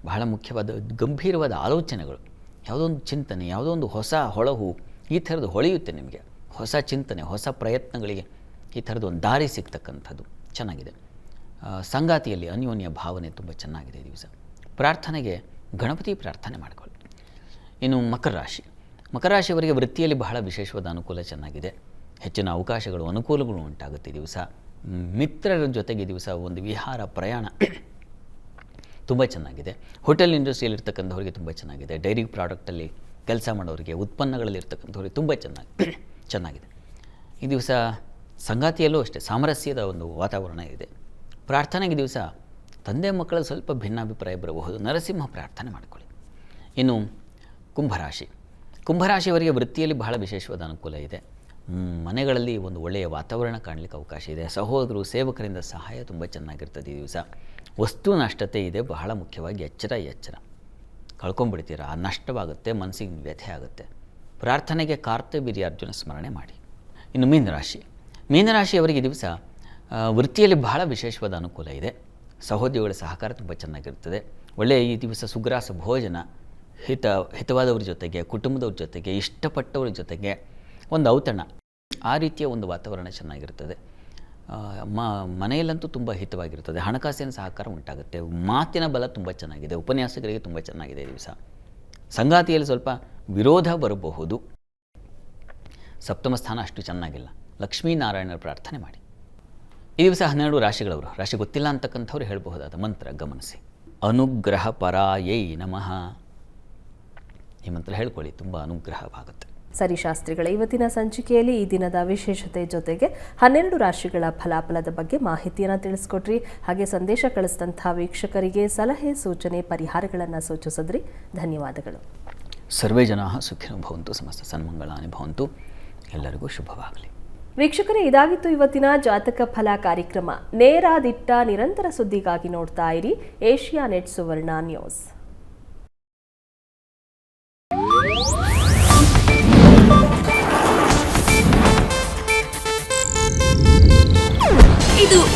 ಬಹಳ ಮುಖ್ಯವಾದ ಗಂಭೀರವಾದ ಆಲೋಚನೆಗಳು. ಯಾವುದೋ ಒಂದು ಚಿಂತನೆ ಯಾವುದೋ ಒಂದು ಹೊಸ ಹೊಳಹು ಈ ಥರದ್ದು ಹೊಳೆಯುತ್ತೆ ನಿಮಗೆ. ಹೊಸ ಚಿಂತನೆ, ಹೊಸ ಪ್ರಯತ್ನಗಳಿಗೆ ಈ ಥರದ್ದು ಒಂದು ದಾರಿ ಸಿಗ್ತಕ್ಕಂಥದ್ದು. ಚೆನ್ನಾಗಿದೆ. ಸಂಗಾತಿಯಲ್ಲಿ ಅನ್ಯೋನ್ಯ ಭಾವನೆ ತುಂಬ ಚೆನ್ನಾಗಿದೆ ಈ ದಿವಸ. ಪ್ರಾರ್ಥನೆಗೆ ಗಣಪತಿ ಪ್ರಾರ್ಥನೆ ಮಾಡಿಕೊಳ್ಳಿ. ಇನ್ನು ಮಕರ ರಾಶಿ. ಮಕರ ರಾಶಿಯವರಿಗೆ ವೃತ್ತಿಯಲ್ಲಿ ಬಹಳ ವಿಶೇಷವಾದ ಅನುಕೂಲ ಚೆನ್ನಾಗಿದೆ. ಹೆಚ್ಚಿನ ಅವಕಾಶಗಳು, ಅನುಕೂಲಗಳು ಉಂಟಾಗುತ್ತೆ ದಿವಸ. ಮಿತ್ರರ ಜೊತೆಗೆ ದಿವಸ ಒಂದು ವಿಹಾರ ಪ್ರಯಾಣ. ತುಂಬ ಚೆನ್ನಾಗಿದೆ. ಹೋಟೆಲ್ ಇಂಡಸ್ಟ್ರಿಯಲ್ಲಿರ್ತಕ್ಕಂಥವ್ರಿಗೆ ತುಂಬ ಚೆನ್ನಾಗಿದೆ. ಡೈರಿ ಪ್ರಾಡಕ್ಟಲ್ಲಿ ಕೆಲಸ ಮಾಡೋರಿಗೆ, ಉತ್ಪನ್ನಗಳಲ್ಲಿರ್ತಕ್ಕಂಥವ್ರಿಗೆ ತುಂಬ ಚೆನ್ನಾಗಿ, ಚೆನ್ನಾಗಿದೆ. ಈ ದಿವಸ ಸಂಗಾತಿಯಲ್ಲೂ ಅಷ್ಟೇ, ಸಾಮರಸ್ಯದ ಒಂದು ವಾತಾವರಣ ಇದೆ. ಪ್ರಾರ್ಥನೆಗೆ ದಿವಸ ತಂದೆ ಮಕ್ಕಳ ಸ್ವಲ್ಪ ಭಿನ್ನಾಭಿಪ್ರಾಯ ಬರಬಹುದು. ನರಸಿಂಹ ಪ್ರಾರ್ಥನೆ ಮಾಡಿಕೊಳ್ಳಿ. ಇನ್ನು ಕುಂಭರಾಶಿ. ಕುಂಭರಾಶಿಯವರಿಗೆ ವೃತ್ತಿಯಲ್ಲಿ ಬಹಳ ವಿಶೇಷವಾದ ಅನುಕೂಲ ಇದೆ. ಮನೆಗಳಲ್ಲಿ ಒಂದು ಒಳ್ಳೆಯ ವಾತಾವರಣ ಕಾಣಲಿಕ್ಕೆ ಅವಕಾಶ ಇದೆ. ಸಹೋದರರು, ಸೇವಕರಿಂದ ಸಹಾಯ ತುಂಬ ಚೆನ್ನಾಗಿರ್ತದೆ ಈ ದಿವಸ. ವಸ್ತು ನಷ್ಟತೆ ಇದೆ, ಬಹಳ ಮುಖ್ಯವಾಗಿ ಎಚ್ಚರ ಎಚ್ಚರ. ಕಳ್ಕೊಂಬಿಡ್ತೀರ ಆ ನಷ್ಟವಾಗುತ್ತೆ, ಮನಸ್ಸಿಗೆ ವ್ಯಥೆ ಆಗುತ್ತೆ. ಪ್ರಾರ್ಥನೆಗೆ ಕಾರ್ತವೀರ್ಯಾರ್ಜುನ ಸ್ಮರಣೆ ಮಾಡಿ. ಇನ್ನು ಮೀನರಾಶಿ. ಮೀನರಾಶಿಯವರಿಗೆ ದಿವಸ ವೃತ್ತಿಯಲ್ಲಿ ಬಹಳ ವಿಶೇಷವಾದ ಅನುಕೂಲ ಇದೆ. ಸಹೋದ್ಯೋಗಿಗಳ ಸಹಕಾರ ತುಂಬ ಚೆನ್ನಾಗಿರ್ತದೆ ಒಳ್ಳೆಯ ಈ ದಿವಸ ಸುಗ್ರಾಸ ಭೋಜನ, ಹಿತ, ಹಿತವಾದವ್ರ ಜೊತೆಗೆ, ಕುಟುಂಬದವ್ರ ಜೊತೆಗೆ, ಇಷ್ಟಪಟ್ಟವ್ರ ಜೊತೆಗೆ ಒಂದು ಔತಣ. ಆ ರೀತಿಯ ಒಂದು ವಾತಾವರಣ ಚೆನ್ನಾಗಿರ್ತದೆ ಮ, ಮನೆಯಲ್ಲಂತೂ ತುಂಬ ಹಿತವಾಗಿರ್ತದೆ. ಹಣಕಾಸಿನ ಸಹಕಾರ ಉಂಟಾಗುತ್ತೆ. ಮಾತಿನ ಬಲ ತುಂಬ ಚೆನ್ನಾಗಿದೆ. ಉಪನ್ಯಾಸಕರಿಗೆ ತುಂಬ ಚೆನ್ನಾಗಿದೆ ಈ ದಿವಸ. ಸಂಗಾತಿಯಲ್ಲಿ ಸ್ವಲ್ಪ ವಿರೋಧ ಬರಬಹುದು. ಸಪ್ತಮ ಸ್ಥಾನ ಅಷ್ಟು ಚೆನ್ನಾಗಿಲ್ಲ. ಲಕ್ಷ್ಮೀನಾರಾಯಣರ ಪ್ರಾರ್ಥನೆ ಮಾಡಿ. ಈ ದಿವಸ ಹನ್ನೆರಡು ರಾಶಿಗಳವರು. ರಾಶಿ ಗೊತ್ತಿಲ್ಲ ಅಂತಕ್ಕಂಥವ್ರು ಹೇಳಬಹುದಾದ ಮಂತ್ರ, ಗಮನಿಸಿ. ಅನುಗ್ರಹ ಪರಾಯೈ ನಮಃ. ಈ ಮಂತ್ರ ಹೇಳ್ಕೊಳ್ಳಿ. ತುಂಬ ಅನುಗ್ರಹವಾಗುತ್ತೆ. ಸರಿ ಶಾಸ್ತ್ರಿಗಳ ಇವತ್ತಿನ ಸಂಚಿಕೆಯಲ್ಲಿ ಈ ದಿನದ ವಿಶೇಷತೆ ಜೊತೆಗೆ ಹನ್ನೆರಡು ರಾಶಿಗಳ ಫಲಾಫಲದ ಬಗ್ಗೆ ಮಾಹಿತಿಯನ್ನು ತಿಳಿಸ್ಕೊಟ್ರಿ. ಹಾಗೆ ಸಂದೇಶ ಕಳಿಸಿದಂಥ ವೀಕ್ಷಕರಿಗೆ ಸಲಹೆ ಸೂಚನೆ ಪರಿಹಾರಗಳನ್ನು ಸೂಚಿಸಿದ್ರಿ. ಧನ್ಯವಾದಗಳು. ಸರ್ವೇ ಜನ ಸುಖಿನೋ ಭವಂತು ಸಮಸ್ತ ಸನ್ಮಂಗಳಾನಿ ಭವಂತು. ಎಲ್ಲರಿಗೂ ಶುಭವಾಗಲಿ. ವೀಕ್ಷಕರೇ ಇದಾಗಿತ್ತು ಇವತ್ತಿನ ಜಾತಕ ಫಲ ಕಾರ್ಯಕ್ರಮ. ನೇರ ದಿಟ್ಟ ನಿರಂತರ ಸುದ್ದಿಗಾಗಿ ನೋಡ್ತಾ ಇರಿ Asianet Suvarna news.